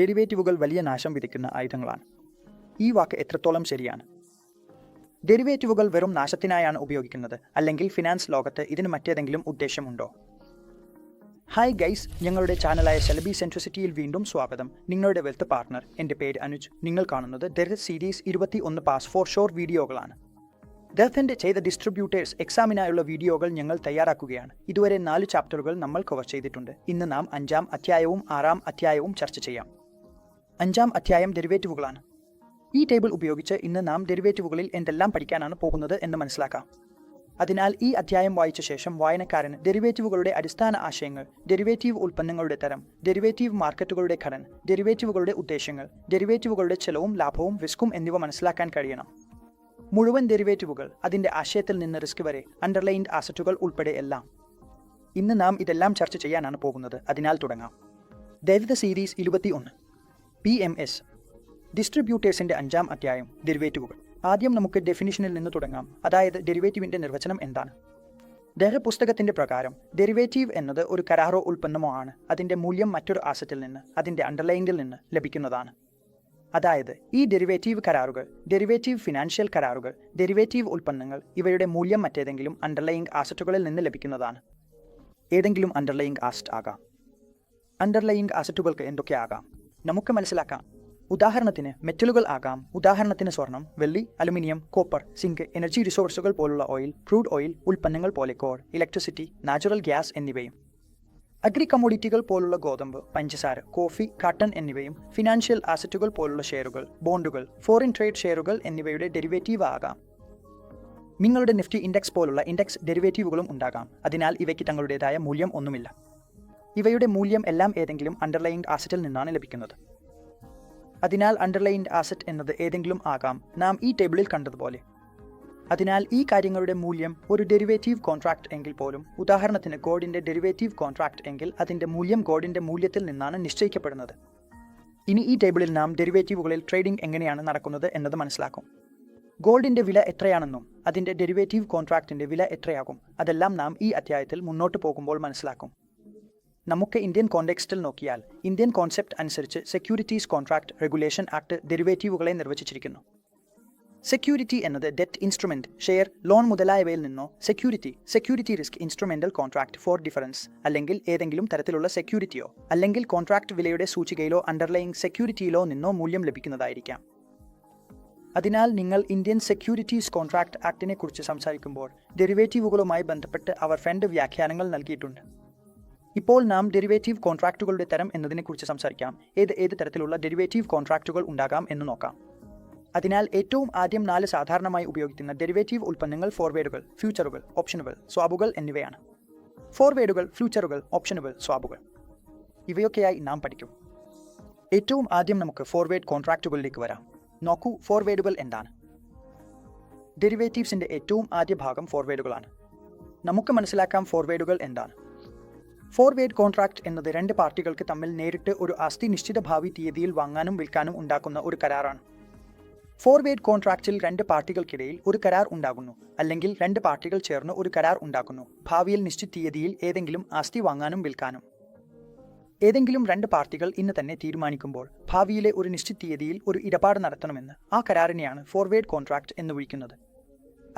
ഡെറിവേറ്റീവുകൾ വലിയ നാശം വിതയ്ക്കുന്ന ആയുധങ്ങളാണ്. ഈ വാക്ക് എത്രത്തോളം ശരിയാണ്? ഡെറിവേറ്റീവുകൾ വെറും നാശത്തിനായാണ് ഉപയോഗിക്കുന്നത്. അല്ലെങ്കിൽ ഫിനാൻസ് ലോകത്ത് ഇതിന് മറ്റേതെങ്കിലും ഉദ്ദേശമുണ്ടോ ഹായ് ഗൈസ് ഞങ്ങളുടെ ചാനലായ സെലബി സെൻട്രിസിറ്റിയിൽ വീണ്ടും സ്വാഗതം. നിങ്ങളുടെ വെൽത്ത് പാർട്ണർ എന്റെ പേര് അനുജ്. നിങ്ങൾ കാണുന്നത് ദർ സീരീസ് ഇരുപത്തി ഒന്ന് പാസ് ഫോർ ഷോർ വീഡിയോകളാണ്. ഡെർത്തിന്റെ ചെയ്ത ഡിസ്ട്രിബ്യൂട്ടേഴ്സ് എക്സാമിനായുള്ള വീഡിയോകൾ ഞങ്ങൾ തയ്യാറാക്കുകയാണ്. ഇതുവരെ നാല് ചാപ്റ്ററുകൾ നമ്മൾ കവർ ചെയ്തിട്ടുണ്ട്. ഇന്ന് നാം അഞ്ചാം അധ്യായവും ആറാം അധ്യായവും ചർച്ച ചെയ്യാം. അഞ്ചാം അധ്യായം ഡെറിവേറ്റീവുകളാണ്. ഈ ടേബിൾ ഉപയോഗിച്ച് ഇന്ന് നാം ഡെറിവേറ്റീവുകളിൽ എന്തെല്ലാം പഠിക്കാനാണ് പോകുന്നത് എന്ന് മനസ്സിലാക്കാം. അതിനാൽ ഈ അധ്യായം വായിച്ച ശേഷം വായനക്കാരന് ഡെറിവേറ്റീവുകളുടെ അടിസ്ഥാന ആശയങ്ങൾ ഡെറിവേറ്റീവ് ഉൽപ്പന്നങ്ങളുടെ തരം ഡെറിവേറ്റീവ് മാർക്കറ്റുകളുടെ ഘടന ഡെറിവേറ്റീവുകളുടെ ഉദ്ദേശങ്ങൾ ഡെറിവേറ്റീവുകളുടെ ചെലവും ലാഭവും റിസ്ക്കും എന്നിവ മനസ്സിലാക്കാൻ കഴിയണം. മുഴുവൻ ഡെറിവേറ്റീവുകൾ അതിന്റെ ആശയത്തിൽ നിന്ന് റിസ്ക് വരെ അണ്ടർലൈൻഡ് ആസറ്റുകൾ ഉൾപ്പെടെ എല്ലാം. ഇന്ന് നാം ഇതെല്ലാം ചർച്ച ചെയ്യാനാണ് പോകുന്നത്. അതിനാൽ തുടങ്ങാം. ദൈവിത സീരീസ് ഇരുപത്തി ഒന്ന് പി എം എസ് ഡിസ്ട്രിബ്യൂട്ടേഴ്സിന്റെ അഞ്ചാം അധ്യായം ഡെറിവേറ്റീവുകൾ ആദ്യം നമുക്ക് ഡെഫിനിഷനിൽ നിന്ന് തുടങ്ങാം. അതായത് ഡെറിവേറ്റീവിന്റെ നിർവചനം എന്താണ്? ദേഹ പുസ്തകത്തിന്റെ പ്രകാരം ഡെറിവേറ്റീവ് എന്നത് ഒരു കരാറോ ഉൽപ്പന്നമോ ആണ്. അതിന്റെ മൂല്യം മറ്റൊരു ആസറ്റിൽ നിന്ന് അതിന്റെ അണ്ടർലൈനിൽ നിന്ന് ലഭിക്കുന്നതാണ്. അതായത് ഈ ഡെറിവേറ്റീവ് കരാറുകൾ ഡെറിവേറ്റീവ് ഫിനാൻഷ്യൽ കരാറുകൾ ഡെറിവേറ്റീവ് ഉൽപ്പന്നങ്ങൾ ഇവയുടെ മൂല്യം മറ്റേതെങ്കിലും അണ്ടർലൈയിങ് ആസറ്റുകളിൽ നിന്ന് ലഭിക്കുന്നതാണ്. ഏതെങ്കിലും അണ്ടർലൈയിങ് ആസറ്റ് ആകാം. അണ്ടർലൈയിങ് ആസറ്റുകൾക്ക് എന്തൊക്കെ ആകാം? നമുക്ക് മനസ്സിലാക്കാം. ഉദാഹരണത്തിന് മെറ്റലുകൾ ആകാം. ഉദാഹരണത്തിന് സ്വർണം വെള്ളി അലുമിനിയം കോപ്പർ സിങ്ക് എനർജി റിസോഴ്സുകൾ പോലുള്ള ഓയിൽ ക്രൂഡ് ഓയിൽ ഉൽപ്പന്നങ്ങൾ പോലെ കോൾ ഇലക്ട്രിസിറ്റി നാച്ചുറൽ ഗ്യാസ് എന്നിവയും. അഗ്രി കമ്മോഡിറ്റികൾ പോലുള്ള ഗോതമ്പ് പഞ്ചസാര കോഫി കാട്ടൺ എന്നിവയും ഫിനാൻഷ്യൽ ആസറ്റുകൾ പോലുള്ള ഷെയറുകൾ ബോണ്ടുകൾ ഫോറിൻ ട്രേഡ് ഷെയറുകൾ എന്നിവയുടെ ഡെറിവേറ്റീവ് ആകാം. നിങ്ങളുടെ നിഫ്റ്റി ഇൻഡെക്സ് പോലുള്ള ഇൻഡെക്സ് ഡെറിവേറ്റീവുകളും ഉണ്ടാകാം. അതിനാൽ ഇവയ്ക്ക് തങ്ങളുടേതായ മൂല്യം ഒന്നുമില്ല. ഇവയുടെ മൂല്യം എല്ലാം ഏതെങ്കിലും അണ്ടർലൈൻഡ് ആസറ്റിൽ നിന്നാണ് ലഭിക്കുന്നത്. അതിനാൽ അണ്ടർലൈൻഡ് ആസറ്റ് എന്നത് ഏതെങ്കിലും ആകാം. നാം ഈ ടേബിളിൽ കണ്ടതുപോലെ. അതിനാൽ ഈ കാര്യങ്ങളുടെ മൂല്യം ഒരു ഡെറിവേറ്റീവ് കോൺട്രാക്ട് എങ്കിൽ പോലും ഉദാഹരണത്തിന് ഗോഡിന്റെ ഡെറിവേറ്റീവ് കോൺട്രാക്ട് എങ്കിൽ അതിന്റെ മൂല്യം ഗോഡിന്റെ മൂല്യത്തിൽ നിന്നാണ് നിശ്ചയിക്കപ്പെടുന്നത്. ഇനി ഈ ടേബിളിൽ നാം ഡെറിവേറ്റീവുകളിൽ ട്രേഡിംഗ് എങ്ങനെയാണ് നടക്കുന്നത് എന്നത് മനസ്സിലാക്കും. ഗോൾഡിന്റെ വില എത്രയാണെന്നും അതിന്റെ ഡെറിവേറ്റീവ് കോൺട്രാക്റ്റിന്റെ വില എത്രയാകും അതെല്ലാം നാം ഈ അധ്യായത്തിൽ മുന്നോട്ട് പോകുമ്പോൾ മനസ്സിലാക്കും. നമുക്ക് ഇന്ത്യൻ കോണ്ടെക്സ്റ്റിൽ നോക്കിയാൽ ഇന്ത്യൻ കോൺസെപ്റ്റ് അനുസരിച്ച് സെക്യൂരിറ്റീസ് കോൺട്രാക്ട് റെഗുലേഷൻ ആക്ട് ഡെറിവേറ്റീവുകളെ നിർവചിച്ചിരിക്കുന്നു. സെക്യൂരിറ്റി എന്നത് ഡെറ്റ് ഇൻസ്ട്രുമെന്റ് ഷെയർ ലോൺ മുതലായവയിൽ നിന്നോ security security risk instrumental contract for difference അല്ലെങ്കിൽ ഏതെങ്കിലും തരത്തിലുള്ള സെക്യൂരിറ്റിയോ അല്ലെങ്കിൽ കോൺട്രാക്ട് വിലയുടെ സൂചികയിലോ അണ്ടർലൈങ് സെക്യൂരിറ്റിയിലോ നിന്നോ മൂല്യം ലഭിക്കുന്നതായിരിക്കാം. അതിനാൽ നിങ്ങൾ ഇന്ത്യൻ സെക്യൂരിറ്റീസ് കോൺട്രാക്ട് ആക്ടിനെക്കുറിച്ച് സംസാരിക്കുമ്പോൾ ഡെറിവേറ്റീവുകളുമായി ബന്ധപ്പെട്ട് അവർ രണ്ട് വ്യാഖ്യാനങ്ങൾ നൽകിയിട്ടുണ്ട്. ഇപ്പോൾ നാം ഡെറിവേറ്റീവ് കോൺട്രാക്റ്റുകളുടെ തരം എന്നതിനെക്കുറിച്ച് സംസാരിക്കാം. ഏത് ഏത് തരത്തിലുള്ള ഡെറിവേറ്റീവ് കോൺട്രാക്റ്റുകൾ ഉണ്ടാകാം എന്ന് നോക്കാം. അതിനാൽ ഏറ്റവും ആദ്യം നാല് സാധാരണമായി ഉപയോഗിക്കുന്ന ഡെറിവേറ്റീവ് ഉൽപ്പന്നങ്ങൾ ഫോർവേഡുകൾ ഫ്യൂച്ചറുകൾ ഓപ്ഷനുകൾ സ്വാബുകൾ എന്നിവയാണ്. ഫോർവേഡുകൾ ഫ്യൂച്ചറുകൾ ഓപ്ഷനുകൾ സ്വാബുകൾ. ഇവയൊക്കെയായി നാം പഠിക്കും. ഏറ്റവും ആദ്യം നമുക്ക് ഫോർവേഡ് കോൺട്രാക്റ്റുകളിലേക്ക് വരാം. നോക്കൂ ഫോർവേഡുകൾ എന്താണ്. ഡെറിവേറ്റീവ്സിന്റെ ഏറ്റവും ആദ്യ ഭാഗം ഫോർവേഡുകളാണ്. നമുക്ക് മനസ്സിലാക്കാം ഫോർവേഡുകൾ എന്താണ്. ഫോർവേഡ് കോൺട്രാക്ട് എന്നത് രണ്ട് പാർട്ടികൾക്ക് തമ്മിൽ നേരിട്ട് ഒരു ആസ്തി നിശ്ചിത ഭാവി തീയതിയിൽ വാങ്ങാനും വിൽക്കാനും ഉണ്ടാക്കുന്ന ഒരു കരാറാണ്. ഫോർവേഡ് കോൺട്രാക്റ്റിൽ രണ്ട് പാർട്ടികൾക്കിടയിൽ ഒരു കരാർ ഉണ്ടാകുന്നു അല്ലെങ്കിൽ രണ്ട് പാർട്ടികൾ ചേർന്ന് ഒരു കരാർ ഉണ്ടാക്കുന്നു ഭാവിയിൽ നിശ്ചിത തീയതിയിൽ ഏതെങ്കിലും ആസ്തി വാങ്ങാനും വിൽക്കാനും. ഏതെങ്കിലും രണ്ട് പാർട്ടികൾ ഇന്ന് തന്നെ തീരുമാനിക്കുമ്പോൾ ഭാവിയിലെ ഒരു നിശ്ചിത തീയതിയിൽ ഒരു ഇടപാട് നടത്തണമെന്ന് ആ കരാറിനെയാണ് ഫോർവേഡ് കോൺട്രാക്ട് എന്ന് വിളിക്കുന്നത്.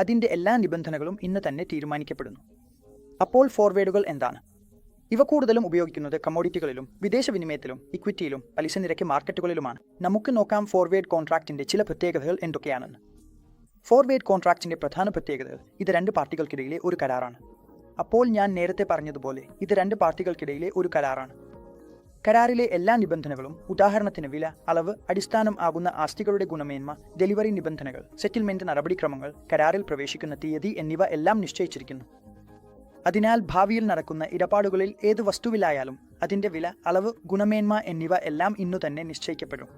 അതിന്റെ എല്ലാ നിബന്ധനകളും ഇന്ന് തന്നെ തീരുമാനിക്കപ്പെടുന്നു. അപ്പോൾ ഫോർവേഡുകൾ എന്താണ്? ഇവ കൂടുതലും ഉപയോഗിക്കുന്നത് കമ്മോഡിറ്റികളിലും വിദേശ വിനിമയത്തിലും ഇക്വിറ്റിയിലും പലിശ നിരക്ക് മാർക്കറ്റുകളിലുമാണ്. നമുക്ക് നോക്കാം ഫോർവേഡ് കോൺട്രാക്റ്റിന്റെ ചില പ്രത്യേകതകൾ എന്തൊക്കെയാണെന്ന്. ഫോർവേഡ് കോൺട്രാക്റ്റിന്റെ പ്രധാന പ്രത്യേകതകൾ ഇത് രണ്ട് പാർട്ടികൾക്കിടയിലെ ഒരു കരാറാണ്. അപ്പോൾ ഞാൻ നേരത്തെ പറഞ്ഞതുപോലെ ഇത് രണ്ട് പാർട്ടികൾക്കിടയിലെ ഒരു കരാറാണ്. കരാറിലെ എല്ലാ നിബന്ധനകളും ഉദാഹരണത്തിന് വില അളവ് അടിസ്ഥാനം ആകുന്ന ആസ്തികളുടെ ഗുണമേന്മ ഡെലിവറി നിബന്ധനകൾ സെറ്റിൽമെന്റ് നടപടിക്രമങ്ങൾ കരാറിൽ പ്രവേശിക്കുന്ന തീയതി എന്നിവ എല്ലാം നിശ്ചയിച്ചിരിക്കുന്നു. അതിനാൽ ഭാവിയിൽ നടക്കുന്ന ഇടപാടുകളിൽ ഏത് വസ്തുവിലായാലും അതിന്റെ വില അളവ് ഗുണമേന്മ എന്നിവ എല്ലാം ഇന്നു തന്നെ നിശ്ചയിക്കപ്പെടും.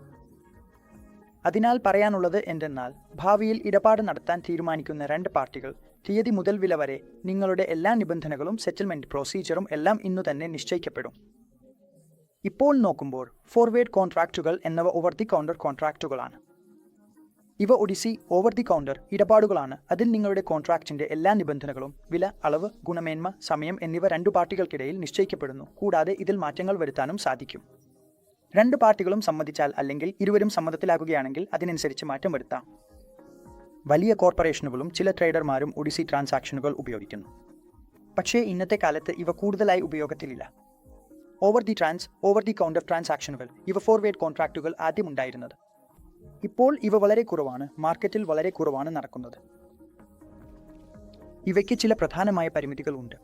അതിനാൽ പറയാനുള്ളത് എന്തെന്നാൽ ഭാവിയിൽ ഇടപാട് നടത്താൻ തീരുമാനിക്കുന്ന രണ്ട് പാർട്ടികൾ തീയതി മുതൽ വില വരെ നിങ്ങളുടെ എല്ലാ നിബന്ധനകളും സെറ്റിൽമെന്റ് പ്രൊസീജിയറും എല്ലാം ഇന്നു തന്നെ നിശ്ചയിക്കപ്പെടും. ഇപ്പോൾ നോക്കുമ്പോൾ ഫോർവേഡ് കോൺട്രാക്റ്റുകൾ എന്നിവ ഓവർ ദി കൗണ്ടർ കോൺട്രാക്റ്റുകളാണ് ഇവ ഒഡിസി ഓവർ ദി കൗണ്ടർ ഇടപാടുകളാണ്. അതിൽ നിങ്ങളുടെ കോൺട്രാക്റ്റിന്റെ എല്ലാ നിബന്ധനകളും വില അളവ് ഗുണമേന്മ സമയം എന്നിവ രണ്ടു പാർട്ടികൾക്കിടയിൽ നിശ്ചയിക്കപ്പെടുന്നു. കൂടാതെ ഇതിൽ മാറ്റങ്ങൾ വരുത്താനും സാധിക്കും. രണ്ട് പാർട്ടികളും സമ്മതിച്ചാൽ അല്ലെങ്കിൽ ഇരുവരും സമ്മതത്തിലാകുകയാണെങ്കിൽ അതിനനുസരിച്ച് മാറ്റം വരുത്താം. വലിയ കോർപ്പറേഷനുകളും ചില ട്രേഡർമാരും ഒഡിസി ട്രാൻസാക്ഷനുകൾ ഉപയോഗിക്കുന്നു. പക്ഷേ ഇന്നത്തെ കാലത്ത് ഇവ കൂടുതലായി ഉപയോഗത്തിലില്ല. Over the trans over the counter ട്രാൻസാക്ഷനുകൾ ഇവ ഫോർവേഡ് കോൺട്രാക്റ്റുകൾ ആദ്യം ഉണ്ടായിരുന്നത്. ഇപ്പോൾ ഇവ വളരെ കുറവാണ്. മാർക്കറ്റിൽ വളരെ കുറവാണ് നടക്കുന്നത്. ഇവയ്ക്ക് ചില പ്രധാനമായ പരിമിതികളുണ്ട്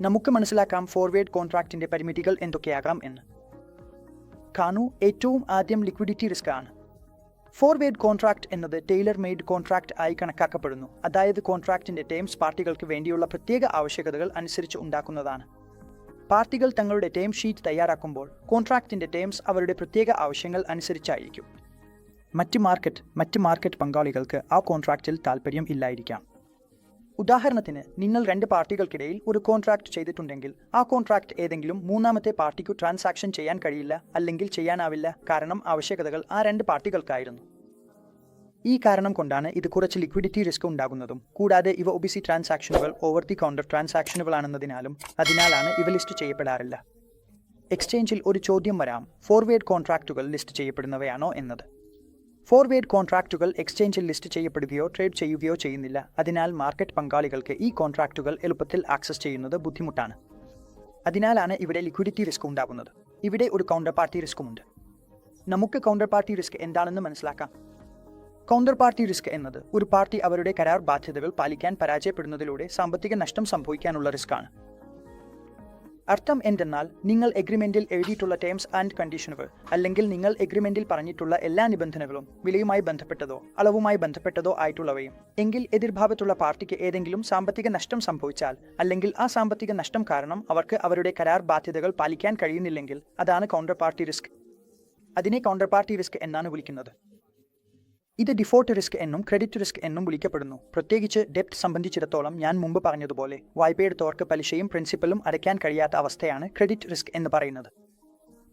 നമുക്ക് മനസ്സിലാക്കാം ഫോർവേഡ് കോൺട്രാക്റ്റിന്റെ പരിമിതികൾ എന്തൊക്കെയാകാം എന്ന്. കാണൂ ഏറ്റവും ആദ്യം ലിക്വിഡിറ്റി റിസ്ക് ആണ്. ഫോർവേഡ് കോൺട്രാക്ട് എന്നത് ടൈലർ മെയ്ഡ് കോൺട്രാക്ട് ആയി കണക്കാക്കപ്പെടുന്നു. അതായത് കോൺട്രാക്റ്റിന്റെ ടേംസ് പാർട്ടികൾക്ക് വേണ്ടിയുള്ള പ്രത്യേക ആവശ്യകതകൾ അനുസരിച്ച് ഉണ്ടാക്കുന്നതാണ്. പാർട്ടികൾ തങ്ങളുടെ ടേം ഷീറ്റ് തയ്യാറാക്കുമ്പോൾ കോൺട്രാക്റ്റിന്റെ ടേംസ് അവരുടെ പ്രത്യേക ആവശ്യങ്ങൾ അനുസരിച്ചായിരിക്കും. മറ്റ് മാർക്കറ്റ് മറ്റ് മാർക്കറ്റ് പങ്കാളികൾക്ക് ആ കോൺട്രാക്റ്റിൽ താൽപ്പര്യം ഇല്ലായിരിക്കാം. ഉദാഹരണത്തിന് നിങ്ങൾ രണ്ട് പാർട്ടികൾക്കിടയിൽ ഒരു കോൺട്രാക്ട് ചെയ്തിട്ടുണ്ടെങ്കിൽ ആ കോൺട്രാക്ട് ഏതെങ്കിലും മൂന്നാമത്തെ പാർട്ടിക്ക് ട്രാൻസാക്ഷൻ ചെയ്യാൻ കഴിയില്ല അല്ലെങ്കിൽ ചെയ്യാനാവില്ല കാരണം ആവശ്യകതകൾ ആ രണ്ട് പാർട്ടികൾക്കായിരുന്നു. ഈ കാരണം കൊണ്ടാണ് ഇത് കുറച്ച് ലിക്വിഡിറ്റി റിസ്ക് ഉണ്ടാകുന്നതും കൂടാതെ ഇവ ഒബിസി ട്രാൻസാക്ഷനുകൾ ഓവർ ദി കൗണ്ടർ ട്രാൻസാക്ഷനുകളാണെന്നതിനാലും അതിനാലാണ് ഇവ ലിസ്റ്റ് ചെയ്യപ്പെടാറില്ല. എക്സ്ചേഞ്ചിൽ ഒരു ചോദ്യം വരാം ഫോർവേഡ് കോൺട്രാക്റ്റുകൾ ലിസ്റ്റ് ചെയ്യപ്പെടുന്നവയാണോ എന്നത്. ഫോർവേഡ് കോൺട്രാക്റ്റുകൾ എക്സ്ചേഞ്ചിൽ ലിസ്റ്റ് ചെയ്യപ്പെടുകയോ ട്രേഡ് ചെയ്യുകയോ ചെയ്യുന്നില്ല. അതിനാൽ മാർക്കറ്റ് പങ്കാളികൾക്ക് ഈ കോൺട്രാക്റ്റുകൾ എളുപ്പത്തിൽ ആക്സസ് ചെയ്യുന്നത് ബുദ്ധിമുട്ടാണ്. അതിനാലാണ് ഇവിടെ ലിക്വിഡിറ്റി റിസ്ക് ഉണ്ടാകുന്നത്. ഇവിടെ ഒരു കൗണ്ടർ പാർട്ടി റിസ്ക്കുമുണ്ട് നമുക്ക് കൗണ്ടർ പാർട്ടി റിസ്ക് എന്താണെന്ന് മനസ്സിലാക്കാം. കൗണ്ടർ പാർട്ടി റിസ്ക് എന്നത് ഒരു പാർട്ടി അവരുടെ കരാർ ബാധ്യതകൾ പാലിക്കാൻ പരാജയപ്പെടുന്നതിലൂടെ സാമ്പത്തിക നഷ്ടം സംഭവിക്കാനുള്ള റിസ്ക്കാണ് അർത്ഥം എന്തെന്നാൽ നിങ്ങൾ എഗ്രിമെന്റിൽ എഴുതിയിട്ടുള്ള ടേംസ് ആൻഡ് കണ്ടീഷനുകൾ അല്ലെങ്കിൽ നിങ്ങൾ എഗ്രിമെന്റിൽ പറഞ്ഞിട്ടുള്ള എല്ലാ നിബന്ധനകളും വിലയുമായി ബന്ധപ്പെട്ടതോ അളവുമായി ബന്ധപ്പെട്ടതോ ആയിട്ടുള്ളവയും. എങ്കിൽ എതിർഭാഗത്തുള്ള പാർട്ടിക്ക് ഏതെങ്കിലും സാമ്പത്തിക നഷ്ടം സംഭവിച്ചാൽ അല്ലെങ്കിൽ ആ സാമ്പത്തിക നഷ്ടം കാരണം അവർക്ക് അവരുടെ കരാർ ബാധ്യതകൾ പാലിക്കാൻ കഴിയുന്നില്ലെങ്കിൽ അതാണ് കൗണ്ടർ പാർട്ടി റിസ്ക് അതിനെ കൗണ്ടർ പാർട്ടി റിസ്ക് എന്നാണ് വിളിക്കുന്നത്. ഇത് ഡിഫോൾട്ട് റിസ്ക് എന്നും ക്രെഡിറ്റ് റിസ്ക് എന്നും വിളിക്കപ്പെടുന്നു. പ്രത്യേകിച്ച് ഡെപ്റ്റ് സംബന്ധിച്ചിടത്തോളം ഞാൻ മുമ്പ് പറഞ്ഞതുപോലെ വായ്പയെടുത്തവർക്ക് പലിശയും പ്രിൻസിപ്പലും അടയ്ക്കാൻ കഴിയാത്ത അവസ്ഥയാണ് ക്രെഡിറ്റ് റിസ്ക് എന്ന് പറയുന്നത്.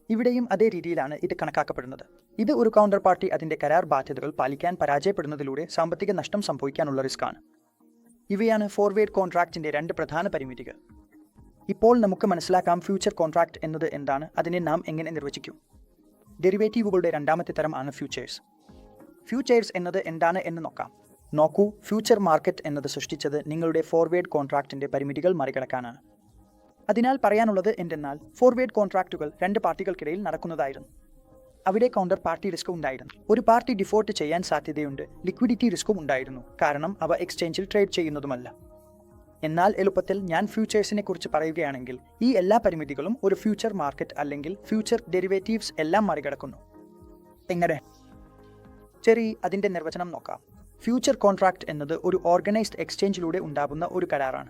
ഇവിടെയും അതേ രീതിയിലാണ് ഇത് കണക്കാക്കപ്പെടുന്നത്. ഇത് ഒരു കൗണ്ടർ പാർട്ടി അതിന്റെ കരാർ ബാധ്യതകൾ പാലിക്കാൻ പരാജയപ്പെടുന്നതിലൂടെ സാമ്പത്തിക നഷ്ടം സംഭവിക്കാനുള്ള റിസ്ക്കാണ് ഇവയാണ് ഫോർവേഡ് കോൺട്രാക്റ്റിന്റെ രണ്ട് പ്രധാന പരിമിതികൾ. ഇപ്പോൾ നമുക്ക് മനസ്സിലാക്കാം ഫ്യൂച്ചർ കോൺട്രാക്റ്റ് എന്നത് എന്താണ് അതിനെ നാം എങ്ങനെ നിർവചിക്കും. ഡെറിവേറ്റീവുകളുടെ രണ്ടാമത്തെ തരം ആണ് ഫ്യൂച്ചേഴ്സ് ഫ്യൂച്ചേഴ്സ് എന്നത് എന്താണ് എന്ന് നോക്കാം. നോക്കൂ ഫ്യൂച്ചർ മാർക്കറ്റ് എന്നത് സൃഷ്ടിച്ചത് നിങ്ങളുടെ ഫോർവേഡ് കോൺട്രാക്റ്റിന്റെ പരിമിതികൾ മറികടക്കാനാണ്. അതിനാൽ പറയാനുള്ളത് എന്തെന്നാൽ ഫോർവേഡ് കോൺട്രാക്റ്റുകൾ രണ്ട് പാർട്ടികൾക്കിടയിൽ നടക്കുന്നതായിരുന്നു. അവിടെ കൗണ്ടർ പാർട്ടി റിസ്ക് ഉണ്ടായിരുന്നു. ഒരു പാർട്ടി ഡിഫോൾട്ട് ചെയ്യാൻ സാധ്യതയുണ്ട് ലിക്വിഡിറ്റി റിസ്ക്കും ഉണ്ടായിരുന്നു. കാരണം അവ എക്സ്ചേഞ്ചിൽ ട്രേഡ് ചെയ്യുന്നതുമല്ല. എന്നാൽ എളുപ്പത്തിൽ ഞാൻ ഫ്യൂച്ചേഴ്സിനെ കുറിച്ച് പറയുകയാണെങ്കിൽ ഈ എല്ലാ പരിമിതികളും ഒരു ഫ്യൂച്ചർ മാർക്കറ്റ് അല്ലെങ്കിൽ ഫ്യൂച്ചർ ഡെറിവേറ്റീവ്സ് എല്ലാം മറികടക്കുന്നു. എങ്ങനെ? ശരി അതിന്റെ നിർവചനം നോക്കാം. ഫ്യൂച്ചർ കോൺട്രാക്റ്റ് എന്നത് ഒരു ഓർഗനൈസ്ഡ് എക്സ്ചേഞ്ചിലൂടെ ഉണ്ടാകുന്ന ഒരു കരാറാണ്.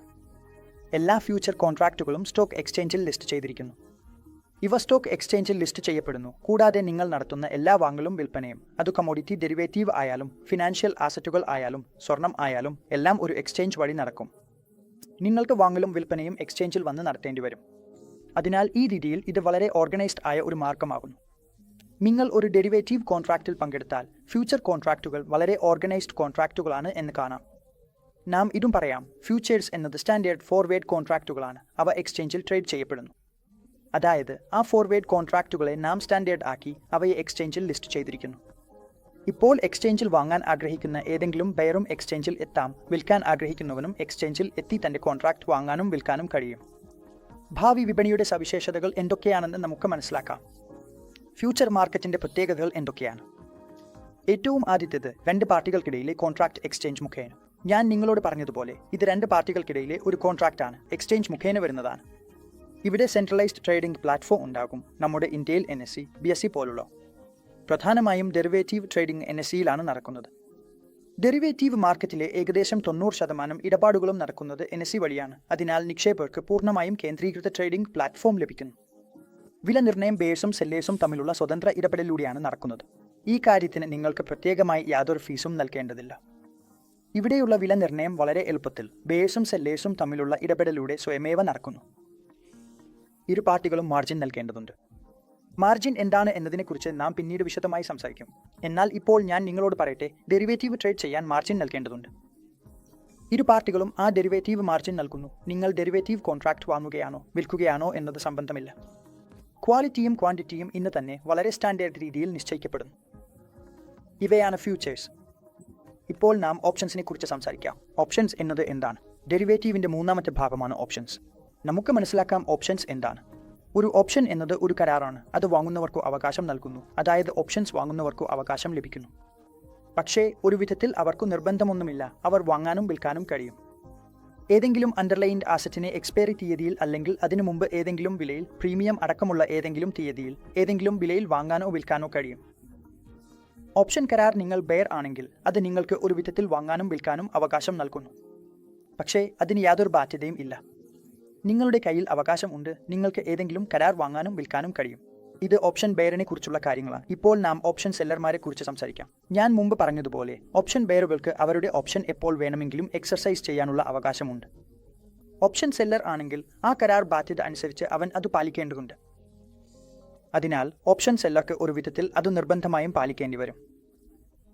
എല്ലാ ഫ്യൂച്ചർ കോൺട്രാക്റ്റുകളും സ്റ്റോക്ക് എക്സ്ചേഞ്ചിൽ ലിസ്റ്റ് ചെയ്തിരിക്കുന്നു. ഇവ സ്റ്റോക്ക് എക്സ്ചേഞ്ചിൽ ലിസ്റ്റ് ചെയ്യപ്പെടുന്നു. കൂടാതെ നിങ്ങൾ നടത്തുന്ന എല്ലാ വാങ്ങലും വിൽപ്പനയും അത് കമോഡിറ്റി ഡെറിവേറ്റീവ് ആയാലും ഫിനാൻഷ്യൽ ആസറ്റുകൾ ആയാലും സ്വർണം ആയാലും എല്ലാം ഒരു എക്സ്ചേഞ്ച് വഴി നടക്കും. നിങ്ങൾക്ക് വാങ്ങലും വിൽപ്പനയും എക്സ്ചേഞ്ചിൽ വന്ന് നടത്തേണ്ടി വരും. അതിനാൽ ഈ രീതിയിൽ ഇത് വളരെ ഓർഗനൈസ്ഡ് ആയ ഒരു മാർഗമാകുന്നു. നിങ്ങൾ ഒരു ഡെറിവേറ്റീവ് കോൺട്രാക്റ്റിൽ പങ്കെടുത്താൽ ഫ്യൂച്ചർ കോൺട്രാക്റ്റുകൾ വളരെ ഓർഗനൈസ്ഡ് കോൺട്രാക്റ്റുകളാണ് എന്ന് കാണാം. നാം ഇതും പറയാം ഫ്യൂച്ചേഴ്സ് എന്നത് സ്റ്റാൻഡേർഡ് ഫോർവേഡ് കോൺട്രാക്റ്റുകളാണ് അവ എക്സ്ചേഞ്ചിൽ ട്രേഡ് ചെയ്യപ്പെടുന്നു. അതായത് ആ ഫോർവേഡ് കോൺട്രാക്റ്റുകളെ നാം സ്റ്റാൻഡേർഡ് ആക്കി അവയെ എക്സ്ചേഞ്ചിൽ ലിസ്റ്റ് ചെയ്തിരിക്കുന്നു. ഇപ്പോൾ എക്സ്ചേഞ്ചിൽ വാങ്ങാൻ ആഗ്രഹിക്കുന്ന ഏതെങ്കിലും ബെയറും എക്സ്ചേഞ്ചിൽ എത്താം വിൽക്കാൻ ആഗ്രഹിക്കുന്നവനും എക്സ്ചേഞ്ചിൽ എത്തി തന്റെ കോൺട്രാക്റ്റ് വാങ്ങാനും വിൽക്കാനും കഴിയും. ഭാവി വിപണിയുടെ സവിശേഷതകൾ എന്തൊക്കെയാണെന്ന് നമുക്ക് മനസ്സിലാക്കാം. ഫ്യൂച്ചർ മാർക്കറ്റിന്റെ പ്രത്യേകതകൾ എന്തൊക്കെയാണ്? ഏറ്റവും ആദ്യത്തേത് രണ്ട് പാർട്ടികൾക്കിടയിലെ കോൺട്രാക്ട് എക്സ്ചേഞ്ച് മുഖേന. ഞാൻ നിങ്ങളോട് പറഞ്ഞതുപോലെ ഇത് രണ്ട് പാർട്ടികൾക്കിടയിലെ ഒരു കോൺട്രാക്റ്റാണ് എക്സ്ചേഞ്ച് മുഖേന വരുന്നതാണ്. ഇവിടെ സെൻട്രലൈസ്ഡ് ട്രേഡിംഗ് പ്ലാറ്റ്ഫോം ഉണ്ടാകും. നമ്മുടെ ഇന്ത്യയിൽ N S C B S C പോലുള്ള. പ്രധാനമായും ഡെറിവേറ്റീവ് ട്രേഡിംഗ് എൻ എസ് സിയിലാണ് നടക്കുന്നത്. ഡെറിവേറ്റീവ് മാർക്കറ്റിലെ ഏകദേശം തൊണ്ണൂറ് ശതമാനം ഇടപാടുകളും നടക്കുന്നത് എൻ എസ് സി വഴിയാണ്. അതിനാൽ നിക്ഷേപകർക്ക് പൂർണമായും കേന്ദ്രീകൃത ട്രേഡിംഗ് പ്ലാറ്റ്ഫോം ലഭിക്കുന്നു. വില നിർണയം ബേഴ്സും സെല്ലേഴ്സും തമ്മിലുള്ള സ്വതന്ത്ര ഇടപെടലിലൂടെയാണ് നടക്കുന്നത്. ഈ കാര്യത്തിന് നിങ്ങൾക്ക് പ്രത്യേകമായി യാതൊരു ഫീസും നൽകേണ്ടതില്ല. ഇവിടെയുള്ള വില നിർണയം വളരെ എളുപ്പത്തിൽ ബേഴ്സും സെല്ലേഴ്സും തമ്മിലുള്ള ഇടപെടലിലൂടെ സ്വയമേവ നടക്കുന്നു. ഇരു പാർട്ടികളും മാർജിൻ നൽകേണ്ടതുണ്ട്. മാർജിൻ എന്താണ് എന്നതിനെക്കുറിച്ച് നാം പിന്നീട് വിശദമായി സംസാരിക്കും. എന്നാൽ ഇപ്പോൾ ഞാൻ നിങ്ങളോട് പറയട്ടെ ഡെറിവേറ്റീവ് ട്രേഡ് ചെയ്യാൻ മാർജിൻ നൽകേണ്ടതുണ്ട്. ഇരു പാർട്ടികളും ആ ഡെറിവേറ്റീവ് മാർജിൻ നൽകുന്നു. നിങ്ങൾ ഡെറിവേറ്റീവ് കോൺട്രാക്ട് വാങ്ങുകയാണോ വിൽക്കുകയാണോ എന്നത് സംബന്ധമില്ല. ക്വാളിറ്റിയും ക്വാണ്ടിറ്റിയും ഇന്ന് തന്നെ വളരെ സ്റ്റാൻഡേർഡ് രീതിയിൽ നിശ്ചയിക്കപ്പെടുന്നു. ഇവയാണ് ഫ്യൂച്ചേഴ്സ്. ഇപ്പോൾ നാം ഓപ്ഷൻസിനെ കുറിച്ച് സംസാരിക്കാം. ഓപ്ഷൻസ് എന്നത് എന്താണ്? ഡെറിവേറ്റീവിന്റെ മൂന്നാമത്തെ ഭാഗമാണ് ഓപ്ഷൻസ്. നമുക്ക് മനസ്സിലാക്കാം ഓപ്ഷൻസ് എന്താണ്. ഒരു ഓപ്ഷൻ എന്നത് ഒരു കരാറാണ്. അത് വാങ്ങുന്നവർക്കോ അവകാശം നൽകുന്നു. അതായത് ഓപ്ഷൻസ് വാങ്ങുന്നവർക്കോ അവകാശം ലഭിക്കുന്നു. പക്ഷേ ഒരു വിധത്തിൽ അവർക്ക് നിർബന്ധമൊന്നുമില്ല. അവർ വാങ്ങാനും വിൽക്കാനും കഴിയും. ഏതെങ്കിലും അണ്ടർലൈൻഡ് ആസറ്റിനെ എക്സ്പയറി തീയതിയിൽ അല്ലെങ്കിൽ അതിനു മുമ്പ് ഏതെങ്കിലും വിലയിൽ പ്രീമിയം അടക്കമുള്ള ഏതെങ്കിലും തീയതിയിൽ ഏതെങ്കിലും വിലയിൽ വാങ്ങാനോ വിൽക്കാനോ കഴിയും. ഓപ്ഷൻ കരാർ നിങ്ങൾ ബെയർ ആണെങ്കിൽ അത് നിങ്ങൾക്ക് ഒരു വിധത്തിൽ വാങ്ങാനും വിൽക്കാനും അവകാശം നൽകുന്നു. പക്ഷേ അതിന് യാതൊരു ബാധ്യതയും ഇല്ല. നിങ്ങളുടെ കയ്യിൽ അവകാശം ഉണ്ട് നിങ്ങൾക്ക് ഏതെങ്കിലും കരാർ വാങ്ങാനും വിൽക്കാനും കഴിയും. ഇത് ഓപ്ഷൻ ബെയറിനെ കുറിച്ചുള്ള കാര്യങ്ങളാണ്. ഇപ്പോൾ നാം ഓപ്ഷൻ സെല്ലർമാരെ കുറിച്ച് സംസാരിക്കാം. ഞാൻ മുമ്പ് പറഞ്ഞതുപോലെ ഓപ്ഷൻ ബെയറുകൾക്ക് അവരുടെ ഓപ്ഷൻ എപ്പോൾ വേണമെങ്കിലും എക്സർസൈസ് ചെയ്യാനുള്ള അവകാശമുണ്ട്. ഓപ്ഷൻ സെല്ലർ ആണെങ്കിൽ ആ കരാർ ബാധ്യത അനുസരിച്ച് അവൻ അത് പാലിക്കേണ്ടതുണ്ട്. അതിനാൽ ഓപ്ഷൻ സെല്ലർക്ക് ഒരു വിധത്തിൽ അത് നിർബന്ധമായും പാലിക്കേണ്ടി വരും.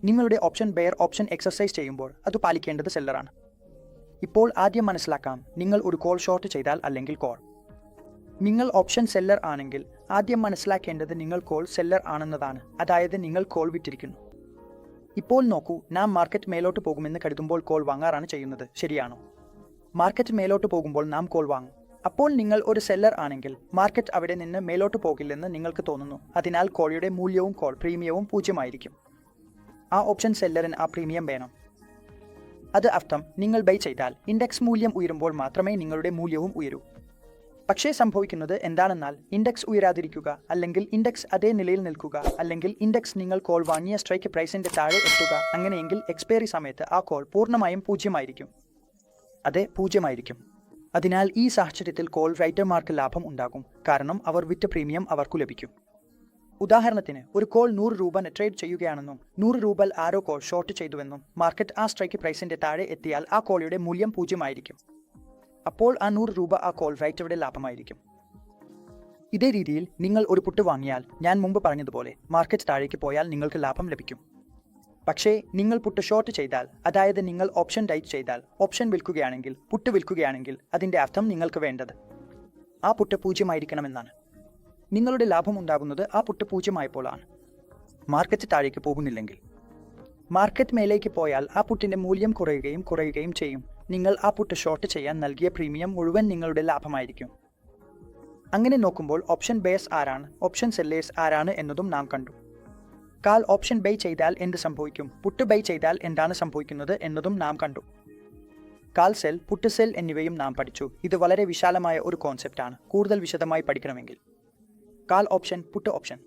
നിങ്ങളുടെ ഓപ്ഷൻ ബെയർ ഓപ്ഷൻ എക്സർസൈസ് ചെയ്യുമ്പോൾ അത് പാലിക്കേണ്ടത് സെല്ലറാണ് ഇപ്പോൾ ആദ്യം മനസ്സിലാക്കാം നിങ്ങൾ ഒരു കോൾ ഷോർട്ട് ചെയ്താൽ അല്ലെങ്കിൽ കോൾ നിങ്ങൾ ഓപ്ഷൻ സെല്ലർ ആണെങ്കിൽ ആദ്യം മനസ്സിലാക്കേണ്ടത് നിങ്ങൾ കോൾ സെല്ലർ ആണെന്നതാണ്. അതായത് നിങ്ങൾ കോൾ വിറ്റിരിക്കുന്നു. ഇപ്പോൾ നോക്കൂ നാം മാർക്കറ്റ് മേലോട്ട് പോകുമെന്ന് കരുതുമ്പോൾ കോൾ വാങ്ങാറാണ് ചെയ്യുന്നത്. ശരിയാണോ? മാർക്കറ്റ് മേലോട്ട് പോകുമ്പോൾ നാം കോൾ വാങ്ങും. അപ്പോൾ നിങ്ങൾ ഒരു സെല്ലർ ആണെങ്കിൽ മാർക്കറ്റ് അവിടെ നിന്ന് മേലോട്ട് പോകില്ലെന്ന് നിങ്ങൾക്ക് തോന്നുന്നു. അതിനാൽ കോളിയുടെ മൂല്യവും കോൾ പ്രീമിയവും പൂജ്യമായിരിക്കും. ആ ഓപ്ഷൻ സെല്ലറിന് ആ പ്രീമിയം വേണം. അത് അർത്ഥം നിങ്ങൾ ബൈ ചെയ്താൽ ഇൻഡെക്സ് മൂല്യം ഉയരുമ്പോൾ മാത്രമേ നിങ്ങളുടെ മൂല്യവും ഉയരൂ. പക്ഷേ സംഭവിക്കുന്നത് എന്താണെന്നാൽ ഇൻഡെക്സ് ഉയരാതിരിക്കുക അല്ലെങ്കിൽ ഇൻഡെക്സ് അതേ നിലയിൽ നിൽക്കുക അല്ലെങ്കിൽ ഇൻഡെക്സ് നിങ്ങൾ കോൾ വാങ്ങിയ സ്ട്രൈക്ക് പ്രൈസിന്റെ താഴെ എത്തുക അങ്ങനെയെങ്കിൽ എക്സ്പയറി സമയത്ത് ആ കോൾ പൂർണമായും പൂജ്യമായിരിക്കും. അതെ പൂജ്യമായിരിക്കും. അതിനാൽ ഈ സാഹചര്യത്തിൽ കോൾ റൈറ്റർമാർക്ക് ലാഭം ഉണ്ടാകും കാരണം അവർ വിറ്റ് പ്രീമിയം അവർക്ക് ലഭിക്കും. ഉദാഹരണത്തിന് ഒരു കോൾ നൂറ് രൂപ ട്രേഡ് ചെയ്യുകയാണെന്നും നൂറ് രൂപ ആരോ കോൾ ഷോർട്ട് ചെയ്തുവെന്നും മാർക്കറ്റ് ആ സ്ട്രൈക്ക് പ്രൈസിന്റെ താഴെ എത്തിയാൽ ആ കോളിയുടെ മൂല്യം പൂജ്യമായിരിക്കും. അപ്പോൾ ആ നൂറ് രൂപ ആ കോൾ റൈറ്ററുടെ ലാഭമായിരിക്കും. ഇതേ രീതിയിൽ നിങ്ങൾ ഒരു പുട്ട് വാങ്ങിയാൽ ഞാൻ മുമ്പ് പറഞ്ഞതുപോലെ മാർക്കറ്റ് താഴേക്ക് പോയാൽ നിങ്ങൾക്ക് ലാഭം ലഭിക്കും. പക്ഷേ നിങ്ങൾ പുട്ട് ഷോർട്ട് ചെയ്താൽ അതായത് നിങ്ങൾ ഓപ്ഷൻ ഡൈറ്റ് ചെയ്താൽ ഓപ്ഷൻ വിൽക്കുകയാണെങ്കിൽ പുട്ട് വിൽക്കുകയാണെങ്കിൽ അതിന്റെ അർത്ഥം നിങ്ങൾക്ക് വേണ്ടത് ആ പുട്ട് പൂജ്യമായിരിക്കണമെന്നാണ്. നിങ്ങളുടെ ലാഭം ഉണ്ടാകുന്നത് ആ പുട്ട് പൂജ്യമായപ്പോഴാണ് മാർക്കറ്റ് താഴേക്ക് പോകുന്നില്ലെങ്കിൽ. മാർക്കറ്റ് മേലേക്ക് പോയാൽ ആ പുട്ടിന്റെ മൂല്യം കുറയുകയും കുറയുകയും ചെയ്യും. നിങ്ങൾ ആ പുട്ട് ഷോർട്ട് ചെയ്യാൻ നൽകിയ പ്രീമിയം മുഴുവൻ നിങ്ങളുടെ ലാഭമായിരിക്കും. അങ്ങനെ നോക്കുമ്പോൾ ഓപ്ഷൻ ബേസ് ആരാണ്? ഓപ്ഷൻ സെല്ലേഴ്സ് ആരാണ് എന്നതും നാം കണ്ടു. കാൽ ഓപ്ഷൻ ബൈ ചെയ്താൽ എന്ത് സംഭവിക്കും? പുട്ട് ബൈ ചെയ്താൽ എന്താണ് സംഭവിക്കുന്നത് എന്നതും നാം കണ്ടു. കാൽ സെൽ പുട്ട് സെൽ എന്നിവയും നാം പഠിച്ചു. ഇത് വളരെ വിശാലമായ ഒരു കോൺസെപ്റ്റാണ് കൂടുതൽ വിശദമായി പഠിക്കണമെങ്കിൽ. കാൽ ഓപ്ഷൻ പുട്ട് ഓപ്ഷൻ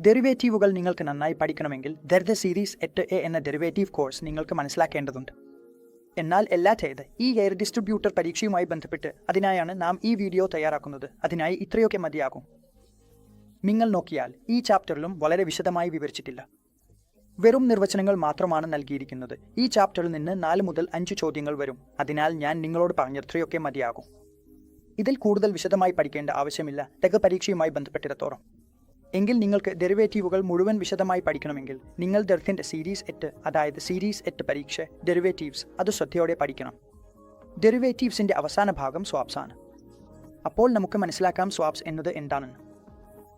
ഡെറിവേറ്റീവുകൾ നിങ്ങൾക്ക് നന്നായി പഠിക്കണമെങ്കിൽ ദർദ സീരീസ് എട്ട് എ എന്ന ഡെറിവേറ്റീവ് കോഴ്സ് നിങ്ങൾക്ക് മനസ്സിലാക്കേണ്ടതുണ്ട്. എന്നാൽ എല്ലാ ചെയ്ത് ഈ എയർ ഡിസ്ട്രിബ്യൂട്ടർ പരീക്ഷയുമായി ബന്ധപ്പെട്ട് അതിനായാണ് നാം ഈ വീഡിയോ തയ്യാറാക്കുന്നത്. അതിനായി ഇത്രയൊക്കെ മതിയാകും. നിങ്ങൾ നോക്കിയാൽ ഈ ചാപ്റ്ററിലും വളരെ വിശദമായി വിവരിച്ചിട്ടില്ല. വെറും നിർവചനങ്ങൾ മാത്രമാണ് നൽകിയിരിക്കുന്നത്. ഈ ചാപ്റ്ററിൽ നിന്ന് നാല് മുതൽ അഞ്ച് ചോദ്യങ്ങൾ വരും. അതിനാൽ ഞാൻ നിങ്ങളോട് പറഞ്ഞത്രയൊക്കെ മതിയാകും. ഇതിൽ കൂടുതൽ വിശദമായി പഠിക്കേണ്ട ആവശ്യമില്ല. തെക്ക് പരീക്ഷയുമായി ബന്ധപ്പെട്ടിടത്തോളം. എങ്കിൽ നിങ്ങൾക്ക് ഡെറിവേറ്റീവുകൾ മുഴുവൻ വിശദമായി പഠിക്കണമെങ്കിൽ നിങ്ങൾ ഡെർത്തിന്റെ സീരീസ് എട്ട് അതായത് സീരീസ് എട്ട് പരീക്ഷ ഡെറിവേറ്റീവ്സ് അത് ശ്രദ്ധയോടെ പഠിക്കണം. ഡെറിവേറ്റീവ്സിന്റെ അവസാന ഭാഗം സ്വാപ്സ് ആണ്. അപ്പോൾ നമുക്ക് മനസ്സിലാക്കാം സ്വാപ്സ് എന്നത് എന്താണെന്ന്.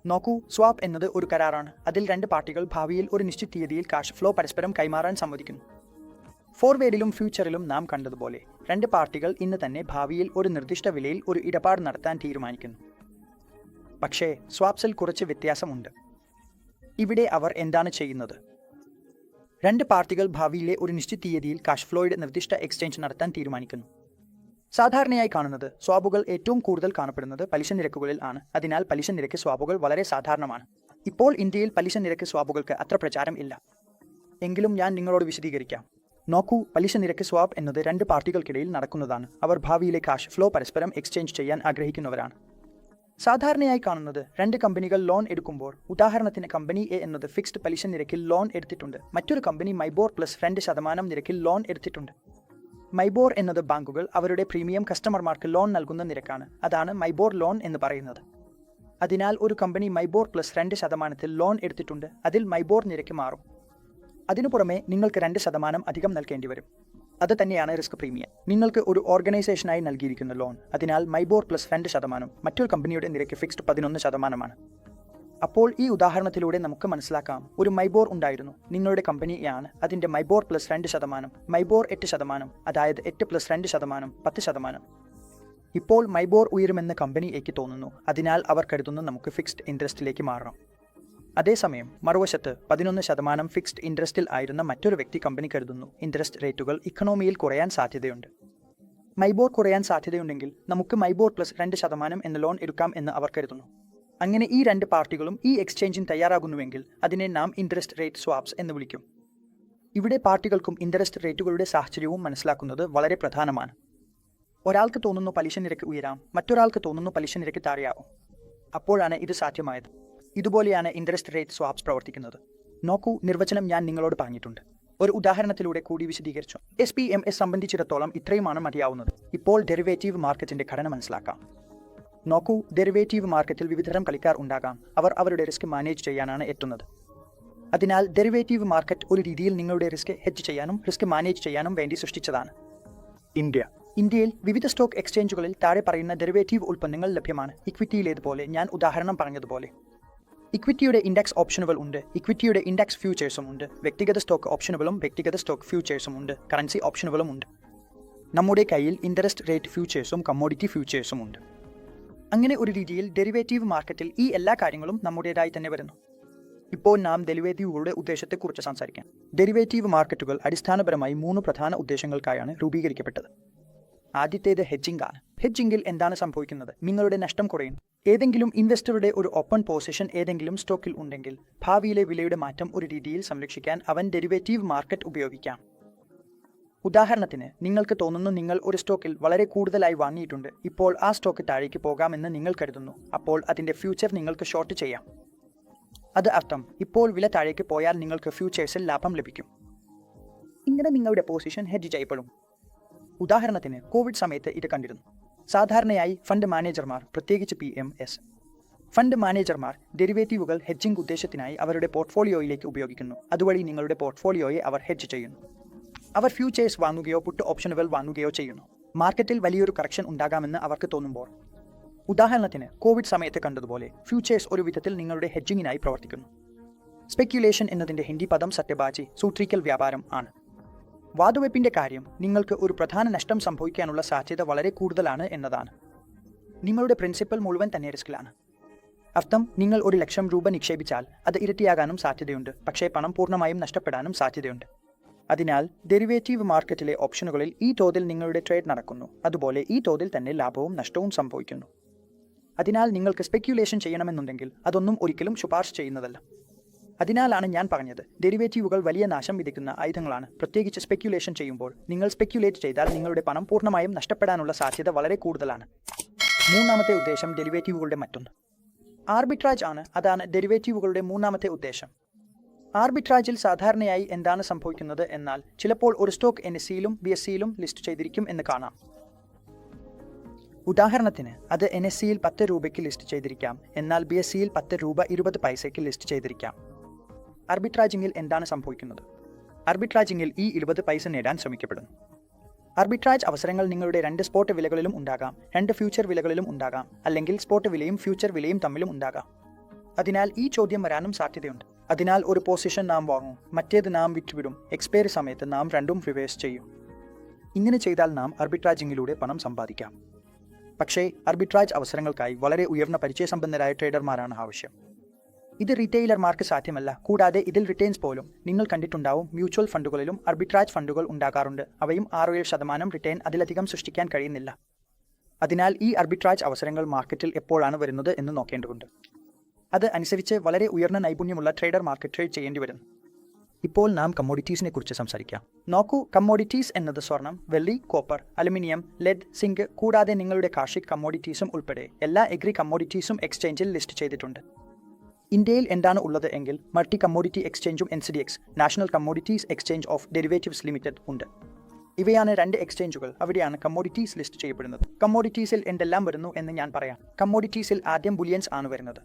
നോക്കൂ സ്വാപ്പ് എന്നത് ഒരു കരാറാണ്. അതിൽ രണ്ട് പാർട്ടികൾ ഭാവിയിൽ ഒരു നിശ്ചിത തീയതിയിൽ കാഷ് ഫ്ലോ പരസ്പരം കൈമാറാൻ സമ്മതിക്കുന്നു. ഫോർവേഡിലും ഫ്യൂച്ചറിലും നാം കണ്ടതുപോലെ രണ്ട് പാർട്ടികൾ ഇന്ന് തന്നെ ഭാവിയിൽ ഒരു നിർദ്ദിഷ്ട വിലയിൽ ഒരു ഇടപാട് നടത്താൻ തീരുമാനിക്കുന്നു. പക്ഷേ സ്വാപ്സിൽ കുറച്ച് വ്യത്യാസമുണ്ട്. ഇവിടെ അവർ എന്താണ് ചെയ്യുന്നത്? രണ്ട് പാർട്ടികൾ ഭാവിയിലെ ഒരു നിശ്ചിത തീയതിയിൽ കാഷ് ഫ്ലോയുടെ നിർദ്ദിഷ്ട എക്സ്ചേഞ്ച് നടത്താൻ തീരുമാനിക്കുന്നു. സാധാരണയായി കാണുന്നത് സ്വാബുകൾ ഏറ്റവും കൂടുതൽ കാണപ്പെടുന്നത് പലിശ നിരക്കുകളിൽ ആണ്. അതിനാൽ പലിശ നിരക്ക് സ്വാബുകൾ വളരെ സാധാരണമാണ്. ഇപ്പോൾ ഇന്ത്യയിൽ പലിശ നിരക്ക് സ്വാബുകൾക്ക് അത്ര പ്രചാരം ഇല്ല. എങ്കിലും ഞാൻ നിങ്ങളോട് വിശദീകരിക്കാം. നോക്കൂ പലിശ നിരക്ക് സ്വാബ് എന്നത് രണ്ട് പാർട്ടികൾക്കിടയിൽ നടക്കുന്നതാണ്. അവർ ഭാവിയിലെ കാഷ് ഫ്ലോ പരസ്പരം എക്സ്ചേഞ്ച് ചെയ്യാൻ ആഗ്രഹിക്കുന്നവരാണ്. സാധാരണയായി കാണുന്നത് രണ്ട് കമ്പനികൾ ലോൺ എടുക്കുമ്പോൾ ഉദാഹരണത്തിന് കമ്പനി എ എന്നത് ഫിക്സ്ഡ് പലിശ നിരക്കിൽ ലോൺ എടുത്തിട്ടുണ്ട്. മറ്റൊരു കമ്പനി മൈബോർ പ്ലസ് രണ്ട് ശതമാനം നിരക്കിൽ ലോൺ എടുത്തിട്ടുണ്ട്. മൈബോർ എന്നത് ബാങ്കുകൾ അവരുടെ പ്രീമിയം കസ്റ്റമർമാർക്ക് ലോൺ നൽകുന്ന നിരക്കാണ്. അതാണ് മൈബോർ ലോൺ എന്ന് പറയുന്നത്. അതിനാൽ ഒരു കമ്പനി മൈബോർ പ്ലസ് രണ്ട് ശതമാനത്തിൽ ലോൺ എടുത്തിട്ടുണ്ട് അതിൽ മൈബോർ നിരക്ക് മാറും. അതിനു പുറമെ നിങ്ങൾക്ക് രണ്ട് ശതമാനം അധികം നൽകേണ്ടി വരും അത് തന്നെയാണ് റിസ്ക് പ്രീമിയം നിങ്ങൾക്ക് ഒരു ഓർഗനൈസേഷനായി നൽകിയിരിക്കുന്ന ലോൺ അതിനാൽ മൈബോർ പ്ലസ് രണ്ട് ശതമാനം മറ്റൊരു കമ്പനിയുടെ നിരക്ക് ഫിക്സ്ഡ് പതിനൊന്ന് ശതമാനമാണ്. അപ്പോൾ ഈ ഉദാഹരണത്തിലൂടെ നമുക്ക് മനസ്സിലാക്കാം ഒരു മൈബോർ ഉണ്ടായിരുന്നു. നിങ്ങളുടെ കമ്പനിയാണ് അതിന്റെ മൈബോർ പ്ലസ് രണ്ട് ശതമാനം മൈബോർ എട്ട് ശതമാനം അതായത് എട്ട് പ്ലസ് രണ്ട് ശതമാനം പത്ത് ശതമാനം. ഇപ്പോൾ മൈബോർ ഉയരുമെന്ന് എനിക്ക് തോന്നുന്നു. അതിനാൽ അവർ കരുതുന്നു നമുക്ക് ഫിക്സ്ഡ് ഇൻട്രസ്റ്റിലേക്ക് മാറണം. അതേസമയം മറുവശത്ത് പതിനൊന്ന് ശതമാനം ഫിക്സ്ഡ് ഇൻട്രസ്റ്റിൽ ആയിരുന്ന മറ്റൊരു വ്യക്തി കമ്പനി കരുതുന്നു. ഇൻട്രസ്റ്റ് റേറ്റുകൾ ഇക്കണോമിയിൽ കുറയാൻ സാധ്യതയുണ്ട്. മൈബോർ കുറയാൻ സാധ്യതയുണ്ടെങ്കിൽ നമുക്ക് മൈബോർ പ്ലസ് രണ്ട് ശതമാനം എന്ന ലോൺ എടുക്കാം എന്ന് അവർ കരുതുന്നു. അങ്ങനെ ഈ രണ്ട് പാർട്ടികളും ഈ എക്സ്ചേഞ്ചിന് തയ്യാറാകുന്നുവെങ്കിൽ അതിനെ നാം ഇൻട്രസ്റ്റ് റേറ്റ് സ്വാപ്സ് എന്ന് വിളിക്കും. ഇവിടെ പാർട്ടികൾക്കും ഇൻട്രസ്റ്റ് റേറ്റുകളുടെ സാഹചര്യവും മനസ്സിലാക്കുന്നത് വളരെ പ്രധാനമാണ്. ഒരാൾക്ക് തോന്നുന്നു പലിശ നിരക്ക് ഉയരാം മറ്റൊരാൾക്ക് തോന്നുന്നു പലിശ നിരക്ക് താഴെയാവും. അപ്പോഴാണ് ഇത് സാധ്യമായത്. ഇതുപോലെയാണ് ഇൻട്രസ്റ്റ് റേറ്റ് സ്വാപ്സ് പ്രവർത്തിക്കുന്നത്. നോക്കൂ നിർവചനം ഞാൻ നിങ്ങളോട് പറഞ്ഞിട്ടുണ്ട്. ഒരു ഉദാഹരണത്തിലൂടെ കൂടി വിശദീകരിച്ചു. എസ് പി എം എസ് സംബന്ധിച്ചിടത്തോളം ഇത്രയുമാണ് മതിയാവുന്നത്. ഇപ്പോൾ ഡെറിവേറ്റീവ് മാർക്കറ്റിന്റെ ഘടന മനസ്സിലാക്കാം. നോക്കൂ ഡെറിവേറ്റീവ് മാർക്കറ്റിൽ വിവിധതരം കളിക്കാർ ഉണ്ടാകാം. അവർ അവരുടെ റിസ്ക് മാനേജ് ചെയ്യാനാണ് എത്തുന്നത്. അതിനാൽ ഡെറിവേറ്റീവ് മാർക്കറ്റ് ഒരു രീതിയിൽ നിങ്ങളുടെ റിസ്ക് ഹെഡ്ജ് ചെയ്യാനും റിസ്ക് മാനേജ് ചെയ്യാനും വേണ്ടി സൃഷ്ടിച്ചതാണ്. ഇന്ത്യ. ഇന്ത്യയിൽ വിവിധ സ്റ്റോക്ക് എക്സ്ചേഞ്ചുകളിൽ താഴെ പറയുന്ന ഡെറിവേറ്റീവ് ഉൽപ്പന്നങ്ങൾ ലഭ്യമാണ്. ഇക്വിറ്റിയിലേതുപോലെ ഞാൻ ഉദാഹരണം പറഞ്ഞതുപോലെ. ഇക്വിറ്റിയുടെ ഇൻഡെക്സ് ഓപ്ഷനുകൾ ഉണ്ട്. ഇക്വിറ്റിയുടെ ഇൻഡെക്സ് ഫ്യൂച്ചേഴ്സും ഉണ്ട്. വ്യക്തിഗത സ്റ്റോക്ക് ഓപ്ഷനുകളും വ്യക്തിഗത സ്റ്റോക്ക് ഫ്യൂച്ചേഴ്സും ഉണ്ട്. കറൻസി ഓപ്ഷനുകളും ഉണ്ട്. നമ്മുടെ കയ്യിൽ ഇൻട്രസ്റ്റ് റേറ്റ് ഫ്യൂച്ചേഴ്സും കമ്മോഡിറ്റി ഫ്യൂച്ചേഴ്സും ഉണ്ട്. അങ്ങനെ ഒരു രീതിയിൽ ഡെറിവേറ്റീവ് മാർക്കറ്റിൽ ഈ എല്ലാ കാര്യങ്ങളും നമ്മുടേതായി തന്നെ വരുന്നു. ഇപ്പോൾ നാം ഡെറിവേറ്റീവുകളുടെ ഉദ്ദേശത്തെക്കുറിച്ച് സംസാരിക്കാം. ഡെറിവേറ്റീവ് മാർക്കറ്റുകൾ അടിസ്ഥാനപരമായി മൂന്ന് പ്രധാന ഉദ്ദേശങ്ങൾക്കായാണ് രൂപീകരിക്കപ്പെട്ടത്. ആദ്യത്തേത് ഹെഡ്ജിംഗ് ആണ് ഹെഡ്ജിംഗിൽ എന്താണ് സംഭവിക്കുന്നത്? നിങ്ങളുടെ നഷ്ടം കുറയും ഏതെങ്കിലും ഇൻവെസ്റ്ററുടെ ഒരു ഓപ്പൺ പൊസിഷൻ ഏതെങ്കിലും സ്റ്റോക്കിൽ ഉണ്ടെങ്കിൽ ഭാവിയിലെ വിലയുടെ മാറ്റം ഒരു രീതിയിൽ സംരക്ഷിക്കാൻ അവൻ ഡെറിവേറ്റീവ് മാർക്കറ്റ് ഉപയോഗിക്കാം. ഉദാഹരണത്തിന് നിങ്ങൾക്ക് തോന്നുന്നു നിങ്ങൾ ഒരു സ്റ്റോക്കിൽ വളരെ കൂടുതലായി വാങ്ങിയിട്ടുണ്ട്. ഇപ്പോൾ ആ സ്റ്റോക്ക് താഴേക്ക് പോകാമെന്ന് നിങ്ങൾ കരുതുന്നു. അപ്പോൾ അതിന്റെ ഫ്യൂച്ചർ നിങ്ങൾക്ക് ഷോർട്ട് ചെയ്യാം. അത് അർത്ഥം ഇപ്പോൾ വില താഴേക്ക് പോയാൽ നിങ്ങൾക്ക് ഫ്യൂച്ചേഴ്സിൽ ലാഭം ലഭിക്കും. ഇങ്ങനെ നിങ്ങളുടെ പൊസിഷൻ ഹെഡ്ജ് ചെയ്യപ്പെടും. ഉദാഹരണത്തിന് കോവിഡ് സമയത്ത് ഇത് കണ്ടിരുന്നു. സാധാരണയായി ഫണ്ട് മാനേജർമാർ പ്രത്യേകിച്ച് പി എം എസ്. ഫണ്ട് മാനേജർമാർ ഡെറിവേറ്റീവുകൾ ഹെഡ്ജിംഗ് ഉദ്ദേശത്തിനായി അവരുടെ പോർട്ട്ഫോളിയോയിലേക്ക് ഉപയോഗിക്കുന്നു. അതുവഴി നിങ്ങളുടെ പോർട്ട്ഫോളിയോയെ അവർ ഹെഡ്ജ് ചെയ്യുന്നു. അവർ ഫ്യൂച്ചേഴ്സ് വാങ്ങുകയോ പുട്ട് ഓപ്ഷനുകൾ വാങ്ങുകയോ ചെയ്യുന്നു. മാർക്കറ്റിൽ വലിയൊരു കറക്ഷൻ ഉണ്ടാകാമെന്ന് അവർക്ക് തോന്നുമ്പോൾ. ഉദാഹരണത്തിന് കോവിഡ് സമയത്ത് കണ്ടതുപോലെ ഫ്യൂച്ചേഴ്സ് ഒരു വിധത്തിൽ നിങ്ങളുടെ ഹെഡ്ജിങ്ങിനായി പ്രവർത്തിക്കുന്നു. സ്പെക്യുലേഷൻ എന്നതിന്റെ ഹിന്ദി പദം സത്യബാജി സൂത്രീക്കൽ വ്യാപാരം ആണ്. വാതുവെപ്പിന്റെ കാര്യം നിങ്ങൾക്ക് ഒരു പ്രധാന നഷ്ടം സംഭവിക്കാനുള്ള സാധ്യത വളരെ കൂടുതലാണ് എന്നതാണ്. നിങ്ങളുടെ പ്രിൻസിപ്പൽ മുഴുവൻ തന്നെ റിസ്കിലാണ് അർത്ഥം നിങ്ങൾ ഒരു ലക്ഷം രൂപ നിക്ഷേപിച്ചാൽ അത് ഇരട്ടിയാകാനും സാധ്യതയുണ്ട്. പക്ഷേ പണം പൂർണമായും നഷ്ടപ്പെടാനും സാധ്യതയുണ്ട്. അതിനാൽ ഡെറിവേറ്റീവ് മാർക്കറ്റിലെ ഓപ്ഷനുകളിൽ ഈ തോതിൽ നിങ്ങളുടെ ട്രേഡ് നടക്കുന്നു. അതുപോലെ ഈ തോതിൽ തന്നെ ലാഭവും നഷ്ടവും സംഭവിക്കുന്നു. അതിനാൽ നിങ്ങൾക്ക് സ്പെക്യുലേഷൻ ചെയ്യണമെന്നുണ്ടെങ്കിൽ അതൊന്നും ഒരിക്കലും ശുപാർശ ചെയ്യുന്നതല്ല. അതിനാലാണ് ഞാൻ പറഞ്ഞത്. ഡെറിവേറ്റീവുകൾ വലിയ നാശം വിധിക്കുന്ന ആയുധങ്ങളാണ്. പ്രത്യേകിച്ച് സ്പെക്യുലേഷൻ ചെയ്യുമ്പോൾ. നിങ്ങൾ സ്പെക്യുലേറ്റ് ചെയ്താൽ നിങ്ങളുടെ പണം പൂർണമായും നഷ്ടപ്പെടാനുള്ള സാധ്യത വളരെ കൂടുതലാണ്. മൂന്നാമത്തെ ഉദ്ദേശം ഡെറിവേറ്റീവുകളുടെ മറ്റൊന്ന്. ആർബിട്രാജ് ആണ്. അതാണ് ഡെറിവേറ്റീവുകളുടെ മൂന്നാമത്തെ ഉദ്ദേശം. ആർബിട്രാജിൽ സാധാരണയായി എന്താണ് സംഭവിക്കുന്നത് എന്നാൽ ചിലപ്പോൾ ഒരു സ്റ്റോക്ക് എൻ എസ് സിയിലും ബി എസ് സിയിലും ലിസ്റ്റ് ചെയ്തിരിക്കും എന്ന് കാണാം. ഉദാഹരണത്തിന് അത് എൻ എസ് സിയിൽ പത്ത് രൂപയ്ക്ക് ലിസ്റ്റ് ചെയ്തിരിക്കാം. എന്നാൽ ബി എസ് സിയിൽ പത്ത് രൂപ ഇരുപത് പൈസയ്ക്ക് ലിസ്റ്റ് ചെയ്തിരിക്കാം. ആർബിട്രാജിങ്ങിൽ എന്താണ് സംഭവിക്കുന്നത്? അർബിട്രാജിങ്ങിൽ ഈ ഇരുപത് പൈസ നേടാൻ ശ്രമിക്കപ്പെടുന്നു. അർബിട്രാജ് അവസരങ്ങൾ നിങ്ങളുടെ രണ്ട് സ്പോട്ട് വിലകളിലും ഉണ്ടാകാം രണ്ട് ഫ്യൂച്ചർ വിലകളിലും ഉണ്ടാകാം അല്ലെങ്കിൽ സ്പോട്ട് വിലയും ഫ്യൂച്ചർ വിലയും തമ്മിലും ഉണ്ടാകാം. അതിനാൽ ഈ ചോദ്യം വരാനും സാധ്യതയുണ്ട്. അതിനാൽ ഒരു പൊസിഷൻ നാം വാങ്ങും മറ്റേത് നാം വിറ്റുവിടും എക്സ്പയറി സമയത്ത് നാം രണ്ടും റിവേഴ്സ് ചെയ്യും. ഇങ്ങനെ ചെയ്താൽ നാം അർബിട്രാജിങ്ങിലൂടെ പണം സമ്പാദിക്കാം. പക്ഷേ അർബിട്രാജ് അവസരങ്ങൾക്കായി വളരെ ഉയർന്ന പരിചയസമ്പന്നരായ ട്രേഡർമാരാണ് ആവശ്യം. ഇത് റീറ്റെയിലർമാർക്ക് സാധ്യമല്ല. കൂടാതെ ഇതിൽ റിട്ടേൺസ് പോലും. നിങ്ങൾ കണ്ടിട്ടുണ്ടാവും മ്യൂച്വൽ ഫണ്ടുകളിലും അർബിട്രാജ് ഫണ്ടുകൾ ഉണ്ടാകാറുണ്ട്. അവയും ആറു ഏഴ് ശതമാനം റിട്ടേൺ അതിലധികം സൃഷ്ടിക്കാൻ കഴിയുന്നില്ല. അതിനാൽ ഈ അർബിട്രാജ് അവസരങ്ങൾ മാർക്കറ്റിൽ എപ്പോഴാണ് വരുന്നത് എന്ന് നോക്കേണ്ടതുണ്ട്. അത് അനുസരിച്ച് വളരെ ഉയർന്ന നൈപുണ്യമുള്ള ട്രേഡർ മാർക്കറ്റ് ട്രേഡ് ചെയ്യേണ്ടി വരും. ഇപ്പോൾ നാം കമ്മോഡിറ്റീസിനെ കുറിച്ച് സംസാരിക്കാം. നോക്കൂ കമ്മോഡിറ്റീസ് എന്നത് സ്വർണം വെള്ളി കോപ്പർ അലുമിനിയം ലെഡ് സിങ്ക് കൂടാതെ നിങ്ങളുടെ കാർഷിക് കമ്മോഡിറ്റീസും ഉൾപ്പെടെ എല്ലാ എഗ്രി കമ്മോഡിറ്റീസും എക്സ്ചേഞ്ചിൽ ലിസ്റ്റ് ചെയ്തിട്ടുണ്ട്. ഇന്ത്യയിൽ എന്താണ് ഉള്ളത് എങ്കിൽ multi commodity എക്സ്ചേഞ്ചും N C D X national commodities exchange of derivatives limited ഉണ്ട്. ഇവയാണ് രണ്ട് എക്സ്ചേഞ്ചുകൾ. അവിടെയാണ് കമ്മോഡിറ്റീസ് ലിസ്റ്റ് ചെയ്യപ്പെടുന്നത്. കമ്മോഡിറ്റീസിൽ എന്തെല്ലാം വരുന്നു എന്ന് ഞാൻ പറയാം. കമ്മോഡിറ്റീസിൽ ആദ്യം ബുലിയൻസ് ആണ് വരുന്നത്.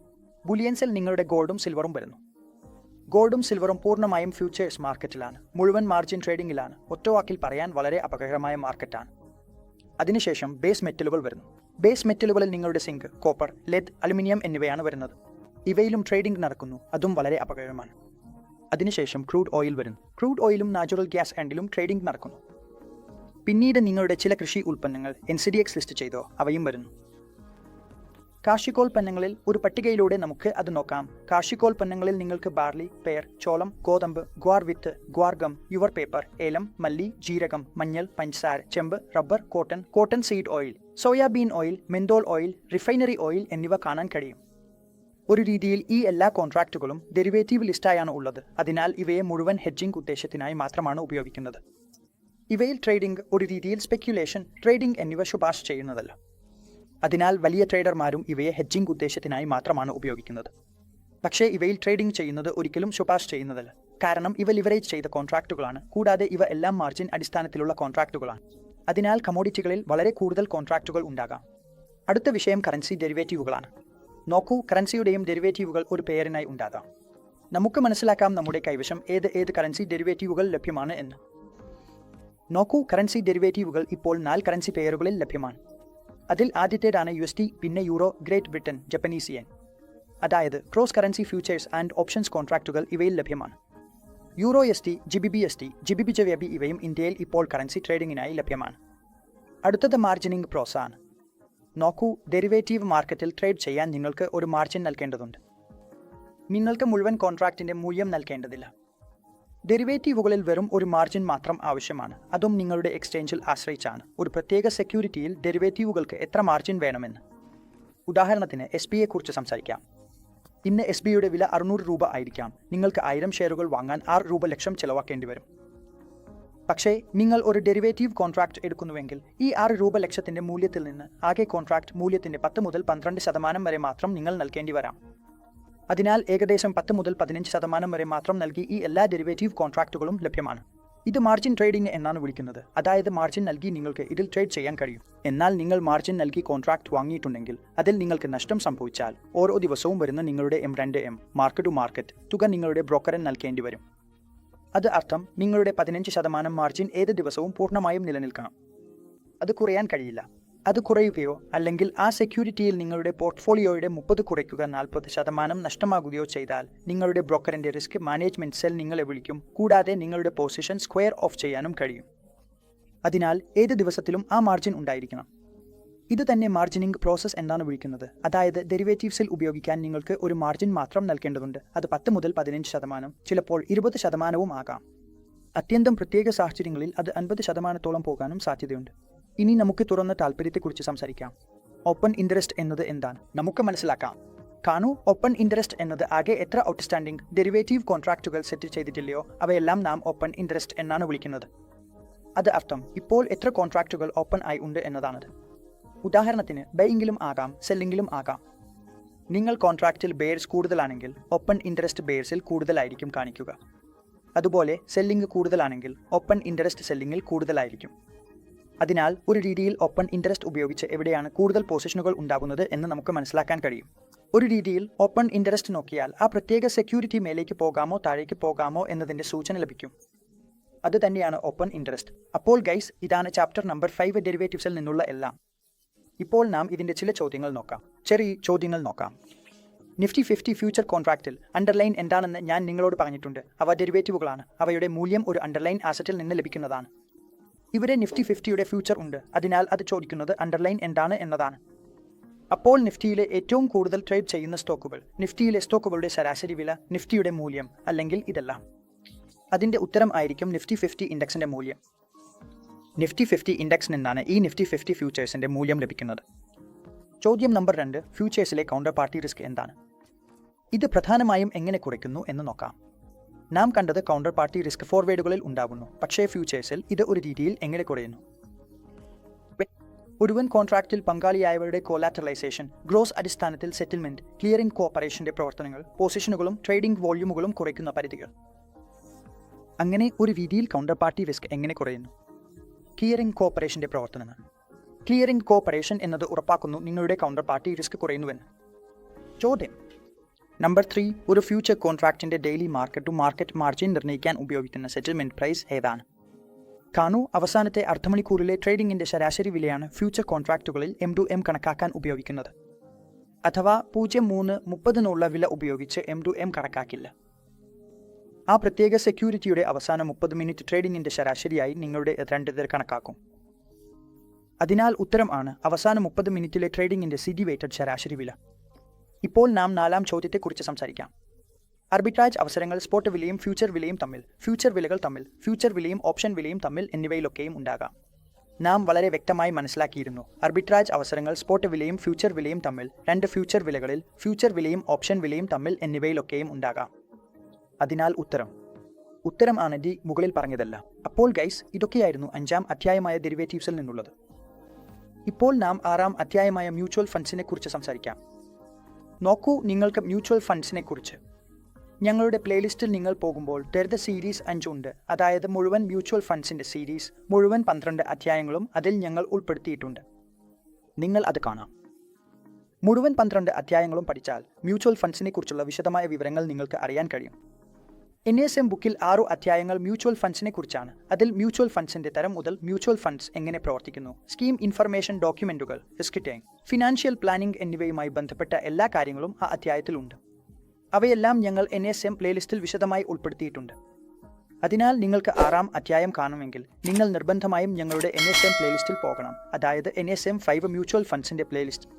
ബുലിയൻസിൽ നിങ്ങളുടെ ഗോൾഡും സിൽവറും വരുന്നു. ഗോൾഡും സിൽവറും പൂർണമായും ഫ്യൂച്ചേഴ്സ് മാർക്കറ്റിലാണ്. മുഴുവൻ മാർജിൻ ട്രേഡിംഗിലാണ്. ഒറ്റവാക്കിൽ പറയാൻ വളരെ അപകടകരമായ മാർക്കറ്റാണ്. അതിനുശേഷം ബേസ് മെറ്റലുകൾ വരുന്നു. ബേസ് മെറ്റലുകളിൽ നിങ്ങളുടെ സിങ്ക് കോപ്പർ ലെഡ് അലുമിനിയം എന്നിവയാണ് വരുന്നത്. ഇവയിലും ട്രേഡിംഗ് നടക്കുന്നു. അതും വളരെ അപകടമാണ് അതിനുശേഷം ക്രൂഡ് ഓയിൽ വരുന്നു. ക്രൂഡ് ഓയിലും നാച്ചുറൽ ഗ്യാസ് ആൻഡിലും ട്രേഡിംഗ് നടക്കുന്നു. പിന്നീട് നിങ്ങളുടെ ചില കൃഷി ഉൽപ്പന്നങ്ങൾ N C D X list ചെയ്തോ അവയും വരുന്നു. കാർഷികോൽപ്പന്നങ്ങളിൽ ഒരു പട്ടികയിലൂടെ നമുക്ക് അത് നോക്കാം. കാർഷികോൽപ്പന്നങ്ങളിൽ നിങ്ങൾക്ക് ബാർലി പേർ ചോളം ഗോതമ്പ് ഗ്വാർ വിത്ത് ഗ്വാർഗം യുവർ പേപ്പർ ഏലം മല്ലി ജീരകം മഞ്ഞൾ പഞ്ചസാര ചെമ്പ് rubber cotton cotton seed oil soybean oil menthol oil refinery oil എന്നിവ കാണാൻ കഴിയും. ഒരു രീതിയിൽ ഈ എല്ലാ കോൺട്രാക്റ്റുകളും ഡെറിവേറ്റീവ് ലിസ്റ്റായാണ് ഉള്ളത്. അതിനാൽ ഇവയെ മുഴുവൻ ഹെഡ്ജിംഗ് ഉദ്ദേശത്തിനായി മാത്രമാണ് ഉപയോഗിക്കുന്നത്. ഇവയിൽ ട്രേഡിംഗ് ഒരു രീതിയിൽ സ്പെക്യുലേഷൻ ട്രേഡിംഗ് എന്നിവ ശുപാർശ ചെയ്യുന്നതല്ല. അതിനാൽ വലിയ ട്രേഡർമാരും ഇവയെ ഹെഡ്ജിംഗ് ഉദ്ദേശത്തിനായി മാത്രമാണ് ഉപയോഗിക്കുന്നത്. പക്ഷേ ഇവയിൽ ട്രേഡിംഗ് ചെയ്യുന്നത് ഒരിക്കലും ശുപാർശ ചെയ്യുന്നതല്ല. കാരണം ഇവ ലിവറേജ് ചെയ്ത കോൺട്രാക്റ്റുകളാണ് കൂടാതെ ഇവ എല്ലാം മാർജിൻ അടിസ്ഥാനത്തിലുള്ള കോൺട്രാക്റ്റുകളാണ് അതിനാൽ കമോഡിറ്റികളിൽ വളരെ കൂടുതൽ കോൺട്രാക്റ്റുകൾ ഉണ്ടാകാം. അടുത്ത വിഷയം കറൻസി ഡെറിവേറ്റീവുകളാണ് നോക്കൂ കറൻസിയുടെയും ഡെറിവേറ്റീവുകൾ ഒരു പേരിനായി ഉണ്ടാകാം. നമുക്ക് മനസ്സിലാക്കാം നമ്മുടെ കൈവശം ഏത് ഏത് കറൻസി ഡെറിവേറ്റീവുകൾ ലഭ്യമാണ് എന്ന്. നോക്കൂ കറൻസി ഡെറിവേറ്റീവുകൾ ഇപ്പോൾ നാല് കറൻസി പേരുകളിൽ ലഭ്യമാണ്. അതിൽ ആദ്യത്തേതാണ് യു എസ് ടി പിന്നെ euro Great Britain Japanese yen. അതായത് cross currency futures and options കോൺട്രാക്റ്റുകൾ ഇവയിൽ ലഭ്യമാണ്. Euro S T G B B S T G B ഇവയും ഇന്ത്യയിൽ ഇപ്പോൾ കറൻസി ട്രേഡിംഗിനായി ലഭ്യമാണ്. അടുത്തത് മാർജിനിങ് പ്രോസ് ആണ്. നോക്കൂ ഡെറിവേറ്റീവ് മാർക്കറ്റിൽ ട്രേഡ് ചെയ്യാൻ നിങ്ങൾക്ക് ഒരു മാർജിൻ നൽകേണ്ടതുണ്ട്. നിങ്ങൾക്ക് മുഴുവൻ കോൺട്രാക്റ്റിന്റെ മൂല്യം നൽകേണ്ടതില്ല. ഡെറിവേറ്റീവുകളിൽ വെറും ഒരു മാർജിൻ മാത്രം ആവശ്യമാണ്. അതും നിങ്ങളുടെ എക്സ്ചേഞ്ചിൽ ആശ്രയിച്ചാണ്. ഒരു പ്രത്യേക സെക്യൂരിറ്റിയിൽ ഡെറിവേറ്റീവുകൾക്ക് എത്ര മാർജിൻ വേണമെന്ന്. ഉദാഹരണത്തിന് എസ് ബിയെക്കുറിച്ച് സംസാരിക്കാം. ഇന്ന് എസ് ബിയുടെ വില അറുന്നൂറ് രൂപ ആയിരിക്കാം. നിങ്ങൾക്ക് ആയിരം ഷെയറുകൾ വാങ്ങാൻ ആറ് രൂപ ലക്ഷം ചെലവാക്കേണ്ടി വരും. പക്ഷേ നിങ്ങൾ ഒരു ഡെറിവേറ്റീവ് കോൺട്രാക്ട് എടുക്കുന്നുവെങ്കിൽ ഈ ആറ് രൂപ ലക്ഷത്തിന്റെ മൂല്യത്തിൽ നിന്ന് ആകെ കോൺട്രാക്ട് മൂല്യത്തിന്റെ പത്ത് മുതൽ പന്ത്രണ്ട് ശതമാനം വരെ മാത്രം നിങ്ങൾ നൽകേണ്ടി വരാം. അതിനാൽ ഏകദേശം പത്ത് മുതൽ പതിനഞ്ച് ശതമാനം വരെ മാത്രം നൽകി ഈ എല്ലാ ഡെറിവേറ്റീവ് കോൺട്രാക്റ്റുകളും ലഭ്യമാണ്. ഇത് മാർജിൻ ട്രേഡിംഗ് എന്നാണ് വിളിക്കുന്നത്. അതായത് മാർജിൻ നൽകി നിങ്ങൾക്ക് ഇതിൽ ട്രേഡ് ചെയ്യാൻ കഴിയും. എന്നാൽ നിങ്ങൾ മാർജിൻ നൽകി കോൺട്രാക്ട് വാങ്ങിയിട്ടുണ്ടെങ്കിൽ അതിൽ നിങ്ങൾക്ക് നഷ്ടം സംഭവിച്ചാൽ ഓരോ ദിവസവും വരുന്ന നിങ്ങളുടെ എം രണ്ട് എം മാർക്കറ്റ് ടു മാർക്കറ്റ് തുക നിങ്ങളുടെ ബ്രോക്കറിന് നൽകേണ്ടി വരും. അത് അർത്ഥം നിങ്ങളുടെ പതിനഞ്ച് ശതമാനം മാർജിൻ ഏത് ദിവസവും പൂർണമായും നിലനിൽക്കണം. അത് കുറയാൻ കഴിയില്ല. അത് കുറയുകയോ അല്ലെങ്കിൽ ആ സെക്യൂരിറ്റിയിൽ നിങ്ങളുടെ പോർട്ട്ഫോളിയോയുടെ മുപ്പത് കുറയ്ക്കുക നാൽപ്പത് ശതമാനം നഷ്ടമാകുകയോ ചെയ്താൽ നിങ്ങളുടെ ബ്രോക്കറിന്റെ റിസ്ക് മാനേജ്മെന്റ് സെൽ നിങ്ങളെ വിളിക്കും. കൂടാതെ നിങ്ങളുടെ പൊസിഷൻ സ്ക്വയർ ഓഫ് ചെയ്യാനും കഴിയും. അതിനാൽ ഏത് ദിവസത്തിലും ആ മാർജിൻ ഉണ്ടായിരിക്കണം. ഇത് തന്നെ മാർജിനിങ് പ്രോസസ് എന്നാണ് വിളിക്കുന്നത്. അതായത് ഡെറിവേറ്റീവ്സിൽ ഉപയോഗിക്കാൻ നിങ്ങൾക്ക് ഒരു മാർജിൻ മാത്രം നൽകേണ്ടതുണ്ട്. അത് പത്ത് മുതൽ പതിനഞ്ച് ശതമാനം ചിലപ്പോൾ ഇരുപത് ശതമാനവും ആകാം. അത്യന്തം പ്രത്യേക സാഹചര്യങ്ങളിൽ അത് അൻപത് ശതമാനത്തോളം പോകാനും സാധ്യതയുണ്ട്. ഇനി നമുക്ക് തുറന്ന താല്പര്യത്തെക്കുറിച്ച് സംസാരിക്കാം. ഓപ്പൺ ഇൻട്രസ്റ്റ് എന്നത് എന്താണ്? നമുക്ക് മനസ്സിലാക്കാം. കാണൂ ഓപ്പൺ ഇൻട്രസ്റ്റ് എന്നത് ആകെ എത്ര ഔട്ട്സ്റ്റാൻഡിംഗ് ഡെറിവേറ്റീവ് കോൺട്രാക്റ്റുകൾ സെറ്റ് ചെയ്തിട്ടില്ലയോ? അവയെല്ലാം നാം ഓപ്പൺ ഇൻട്രസ്റ്റ് എന്നാണ് വിളിക്കുന്നത്. അത് അർത്ഥം ഇപ്പോൾ എത്ര കോൺട്രാക്റ്റുകൾ ഓപ്പൺ ആയി ഉണ്ട് എന്നതാണത്. ഉദാഹരണത്തിന് ബൈയിങ്ങിലും ആകാം സെല്ലിങ്ങിലും ആകാം. നിങ്ങൾ കോൺട്രാക്റ്റിൽ ബെയർസ് കൂടുതലാണെങ്കിൽ ഓപ്പൺ ഇൻട്രസ്റ്റ് ബെയർസിൽ കൂടുതലായിരിക്കും കാണിക്കുക. അതുപോലെ സെല്ലിംഗ് കൂടുതലാണെങ്കിൽ ഓപ്പൺ ഇൻട്രസ്റ്റ് സെല്ലിങ്ങിൽ കൂടുതലായിരിക്കും. അതിനാൽ ഒരു രീതിയിൽ ഓപ്പൺ ഇൻട്രസ്റ്റ് ഉപയോഗിച്ച് എവിടെയാണ് കൂടുതൽ പൊസിഷനുകൾ ഉണ്ടാകുന്നത് എന്ന് നമുക്ക് മനസ്സിലാക്കാൻ കഴിയും. ഒരു രീതിയിൽ ഓപ്പൺ ഇൻട്രസ്റ്റ് നോക്കിയാൽ ആ പ്രത്യേക സെക്യൂരിറ്റി മേലേക്ക് പോകാമോ താഴേക്ക് പോകാമോ എന്നതിന്റെ സൂചന ലഭിക്കും. അത് തന്നെയാണ് ഓപ്പൺ ഇൻട്രസ്റ്റ്. അപ്പോൾ ഗൈസ് ഇതാണ് ചാപ്റ്റർ നമ്പർ ഫൈവ് ഡെറിവേറ്റീവ്സിൽ നിന്നുള്ള എല്ലാം. ഇപ്പോൾ നാം ഇതിന്റെ ചില ചോദ്യങ്ങൾ നോക്കാം. ചെറിയ ചോദ്യങ്ങൾ നോക്കാം. നിഫ്റ്റി ഫിഫ്റ്റി ഫ്യൂച്ചർ കോൺട്രാക്റ്റിൽ അണ്ടർലൈൻ എന്താണെന്ന് ഞാൻ നിങ്ങളോട് പറഞ്ഞിട്ടുണ്ട്. അവ ഡെറിവേറ്റീവുകളാണ്. അവയുടെ മൂല്യം ഒരു അണ്ടർലൈൻ ആസറ്റിൽ നിന്ന് ലഭിക്കുന്നതാണ്. ഇവിടെ നിഫ്റ്റി ഫിഫ്റ്റിയുടെ ഫ്യൂച്ചർ ഉണ്ട്. അതിനാൽ അത് ചോദിക്കുന്നത് അണ്ടർലൈൻ എന്താണ് എന്നതാണ്. അപ്പോൾ നിഫ്റ്റിയിലെ ഏറ്റവും കൂടുതൽ ട്രേഡ് ചെയ്യുന്ന സ്റ്റോക്കുകൾ. നിഫ്റ്റിയിലെ സ്റ്റോക്കുകളുടെ ശരാശരി വില നിഫ്റ്റിയുടെ മൂല്യം അല്ലെങ്കിൽ ഇതെല്ലാം. അതിന്റെ ഉത്തരം ആയിരിക്കും നിഫ്റ്റി ഫിഫ്റ്റി ഇൻഡെക്സിന്റെ മൂല്യം. നിഫ്റ്റി ഫിഫ്റ്റി ഇൻഡെക്സിൽ നിന്നാണ് ഈ നിഫ്റ്റി ഫിഫ്റ്റി ഫ്യൂച്ചേഴ്സിന്റെ മൂല്യം ലഭിക്കുന്നത്. ചോദ്യം നമ്പർ രണ്ട് ഫ്യൂച്ചേഴ്സിലെ കൗണ്ടർ പാർട്ടി റിസ്ക് എന്താണ്? ഇത് പ്രധാനമായും എങ്ങനെ കുറയ്ക്കുന്നു എന്ന് നോക്കാം. നാം കണ്ടത് കൗണ്ടർ പാർട്ടി റിസ്ക് ഫോർവേഡുകളിൽ ഉണ്ടാകുന്നു പക്ഷേ ഫ്യൂച്ചേഴ്സിൽ ഇത് ഒരു രീതിയിൽ എങ്ങനെ കുറയുന്നു? ഒരുവൻ കോൺട്രാക്റ്റിൽ പങ്കാളിയായവരുടെ കോലാറ്ററലൈസേഷൻ ഗ്രോസ് അടിസ്ഥാനത്തിൽ സെറ്റിൽമെന്റ് ക്ലിയറിംഗ് കോപ്പറേഷന്റെ പ്രവർത്തനങ്ങൾ പൊസിഷനുകളും ട്രേഡിംഗ് വോള്യൂമുകളും കുറയ്ക്കുന്ന പരിധികൾ. അങ്ങനെ ഒരു രീതിയിൽ കൗണ്ടർ പാർട്ടി റിസ്ക് എങ്ങനെ കുറയുന്നു? ക്ലിയറിംഗ് കോപ്പറേഷന്റെ പ്രവർത്തനങ്ങൾ. ക്ലിയറിംഗ് കോപ്പറേഷൻ എന്നത് ഉറപ്പാക്കുന്നു നിങ്ങളുടെ കൗണ്ടർ പാർട്ടി റിസ്ക് കുറയുന്നുവെന്ന്. ചോദ്യം. നമ്പർ ത്രീ ഒരു future കോൺട്രാക്റ്റിന്റെ daily market to market margin നിർണയിക്കാൻ ഉപയോഗിക്കുന്ന സെറ്റിൽമെന്റ് പ്രൈസ് ഏതാണ്? കാണൂ അവസാനത്തെ അർദ്ധമണിക്കൂറിലെ ട്രേഡിംഗിന്റെ ശരാശരി വിലയാണ് ഫ്യൂച്ചർ കോൺട്രാക്റ്റുകളിൽ എം ടു എം കണക്കാക്കാൻ ഉപയോഗിക്കുന്നത്. അഥവാ പൂജ്യം മൂന്ന് മുപ്പതിനുള്ള വില ഉപയോഗിച്ച് എം ടു എം കണക്കാക്കില്ല. ആ പ്രത്യേക സെക്യൂരിറ്റിയുടെ അവസാന മുപ്പത് മിനിറ്റ് ട്രേഡിംഗിന്റെ ശരാശരിയായി നിങ്ങളുടെ രണ്ട് പേർ കണക്കാക്കും. അതിനാൽ ഉത്തരം ആണ് അവസാന മുപ്പത് മിനിറ്റിലെ ട്രേഡിംഗിന്റെ സിഡി വെയ്റ്റഡ് ശരാശരി വില. ഇപ്പോൾ നാം നാലാം ചോദ്യത്തെക്കുറിച്ച് സംസാരിക്കാം. അർബിട്രാജ് അവസരങ്ങൾ സ്പോട്ട് വിലയും ഫ്യൂച്ചർ വിലയും തമ്മിൽ ഫ്യൂച്ചർ വിലകൾ തമ്മിൽ ഫ്യൂച്ചർ വിലയും ഓപ്ഷൻ വിലയും തമ്മിൽ എന്നിവയിലൊക്കെയും ഉണ്ടാകാം. നാം വളരെ വ്യക്തമായി മനസ്സിലാക്കിയിരുന്നു അർബിട്രാജ് അവസരങ്ങൾ സ്പോട്ട് വിലയും ഫ്യൂച്ചർ വിലയും തമ്മിൽ രണ്ട് ഫ്യൂച്ചർ വിലകളിൽ ഫ്യൂച്ചർ വിലയും ഓപ്ഷൻ വിലയും തമ്മിൽ എന്നിവയിലൊക്കെയും ഉണ്ടാകാം. അതിനാൽ ഉത്തരം. ഉത്തരം ആണ് ഡി മുകളിൽ പറഞ്ഞതല്ല. അപ്പോൾ ഗൈസ് ഇതൊക്കെയായിരുന്നു അഞ്ചാം അധ്യായമായ ഡെറിവേറ്റീവ്സിൽ നിന്നുള്ളത്. ഇപ്പോൾ നാം ആറാം അധ്യായമായ മ്യൂച്വൽ ഫണ്ട്സിനെ കുറിച്ച് സംസാരിക്കാം. നോക്കൂ നിങ്ങൾക്ക് മ്യൂച്വൽ ഫണ്ട്സിനെ കുറിച്ച്. ഞങ്ങളുടെ പ്ലേലിസ്റ്റിൽ നിങ്ങൾ പോകുമ്പോൾ ദർദ സീരീസ് അഞ്ചുണ്ട് അതായത് മുഴുവൻ മ്യൂച്വൽ ഫണ്ട്സിന്റെ സീരീസ് മുഴുവൻ പന്ത്രണ്ട് അധ്യായങ്ങളും അതിൽ ഞങ്ങൾ ഉൾപ്പെടുത്തിയിട്ടുണ്ട്. നിങ്ങൾ അത് കാണാം. മുഴുവൻ പന്ത്രണ്ട് അധ്യായങ്ങളും പഠിച്ചാൽ മ്യൂച്വൽ ഫണ്ട്സിനെ കുറിച്ചുള്ള വിശദമായ വിവരങ്ങൾ നിങ്ങൾക്ക് അറിയാൻ കഴിയും. എൻ എസ് എം ബുക്കിൽ ആറു അധ്യായങ്ങൾ മ്യൂച്വൽ ഫണ്ട്സിനെ കുറിച്ചാണ്. അതിൽ മ്യൂച്വൽ ഫണ്ട്സിന്റെ തരം മുതൽ മ്യൂച്വൽ ഫണ്ട്സ് എങ്ങനെ പ്രവർത്തിക്കുന്നു. സ്കീം ഇൻഫർമേഷൻ ഡോക്യുമെന്റുകൾ റിസ്കിറ്റേങ് ഫിനാൻഷ്യൽ പ്ലാനിംഗ് എന്നിവയുമായി ബന്ധപ്പെട്ട എല്ലാ കാര്യങ്ങളും ആ അധ്യായത്തിലുണ്ട് അവയെല്ലാം ഞങ്ങൾ എൻ എസ് എം പ്ലേലിസ്റ്റിൽ വിശദമായി ഉൾപ്പെടുത്തിയിട്ടുണ്ട്. അതിനാൽ നിങ്ങൾക്ക് ആറാം അധ്യായം കാണുമെങ്കിൽ നിങ്ങൾ നിർബന്ധമായും ഞങ്ങളുടെ എൻ എസ് എം പ്ലേലിസ്റ്റിൽ പോകണം. അതായത് N S M five mutual ഫണ്ട്സിന്റെ playlist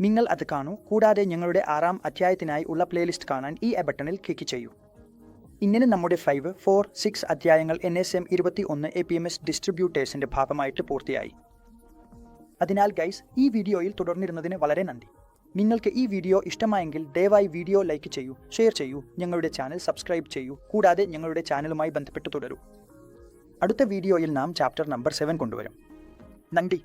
നിങ്ങൾ അത് കാണൂ. കൂടാതെ ഞങ്ങളുടെ ആറാം അധ്യായത്തിനായി ഉള്ള പ്ലേലിസ്റ്റ് കാണാൻ ഈ ബട്ടണിൽ ക്ലിക്ക് ചെയ്യൂ. ഇങ്ങനെ നമ്മുടെ ഫൈവ് ഫോർ സിക്സ് അധ്യായങ്ങൾ എൻ എസ് എം ഇരുപത്തി ഒന്ന് എ പി എം എസ് ഡിസ്ട്രിബ്യൂട്ടേഴ്സിന്റെ ഭാഗമായിട്ട് പൂർത്തിയായി. അതിനാൽ ഗൈസ് ഈ വീഡിയോയിൽ തുടർന്നിരുന്നതിന് വളരെ നന്ദി. നിങ്ങൾക്ക് ഈ വീഡിയോ ഇഷ്ടമായെങ്കിൽ ദയവായി വീഡിയോ ലൈക്ക് ചെയ്യൂ ഷെയർ ചെയ്യൂ ഞങ്ങളുടെ ചാനൽ സബ്സ്ക്രൈബ് ചെയ്യൂ കൂടാതെ ഞങ്ങളുടെ ചാനലുമായി ബന്ധപ്പെട്ട് തുടരൂ. അടുത്ത വീഡിയോയിൽ നാം ചാപ്റ്റർ നമ്പർ സെവൻ കൊണ്ടുവരും. നന്ദി.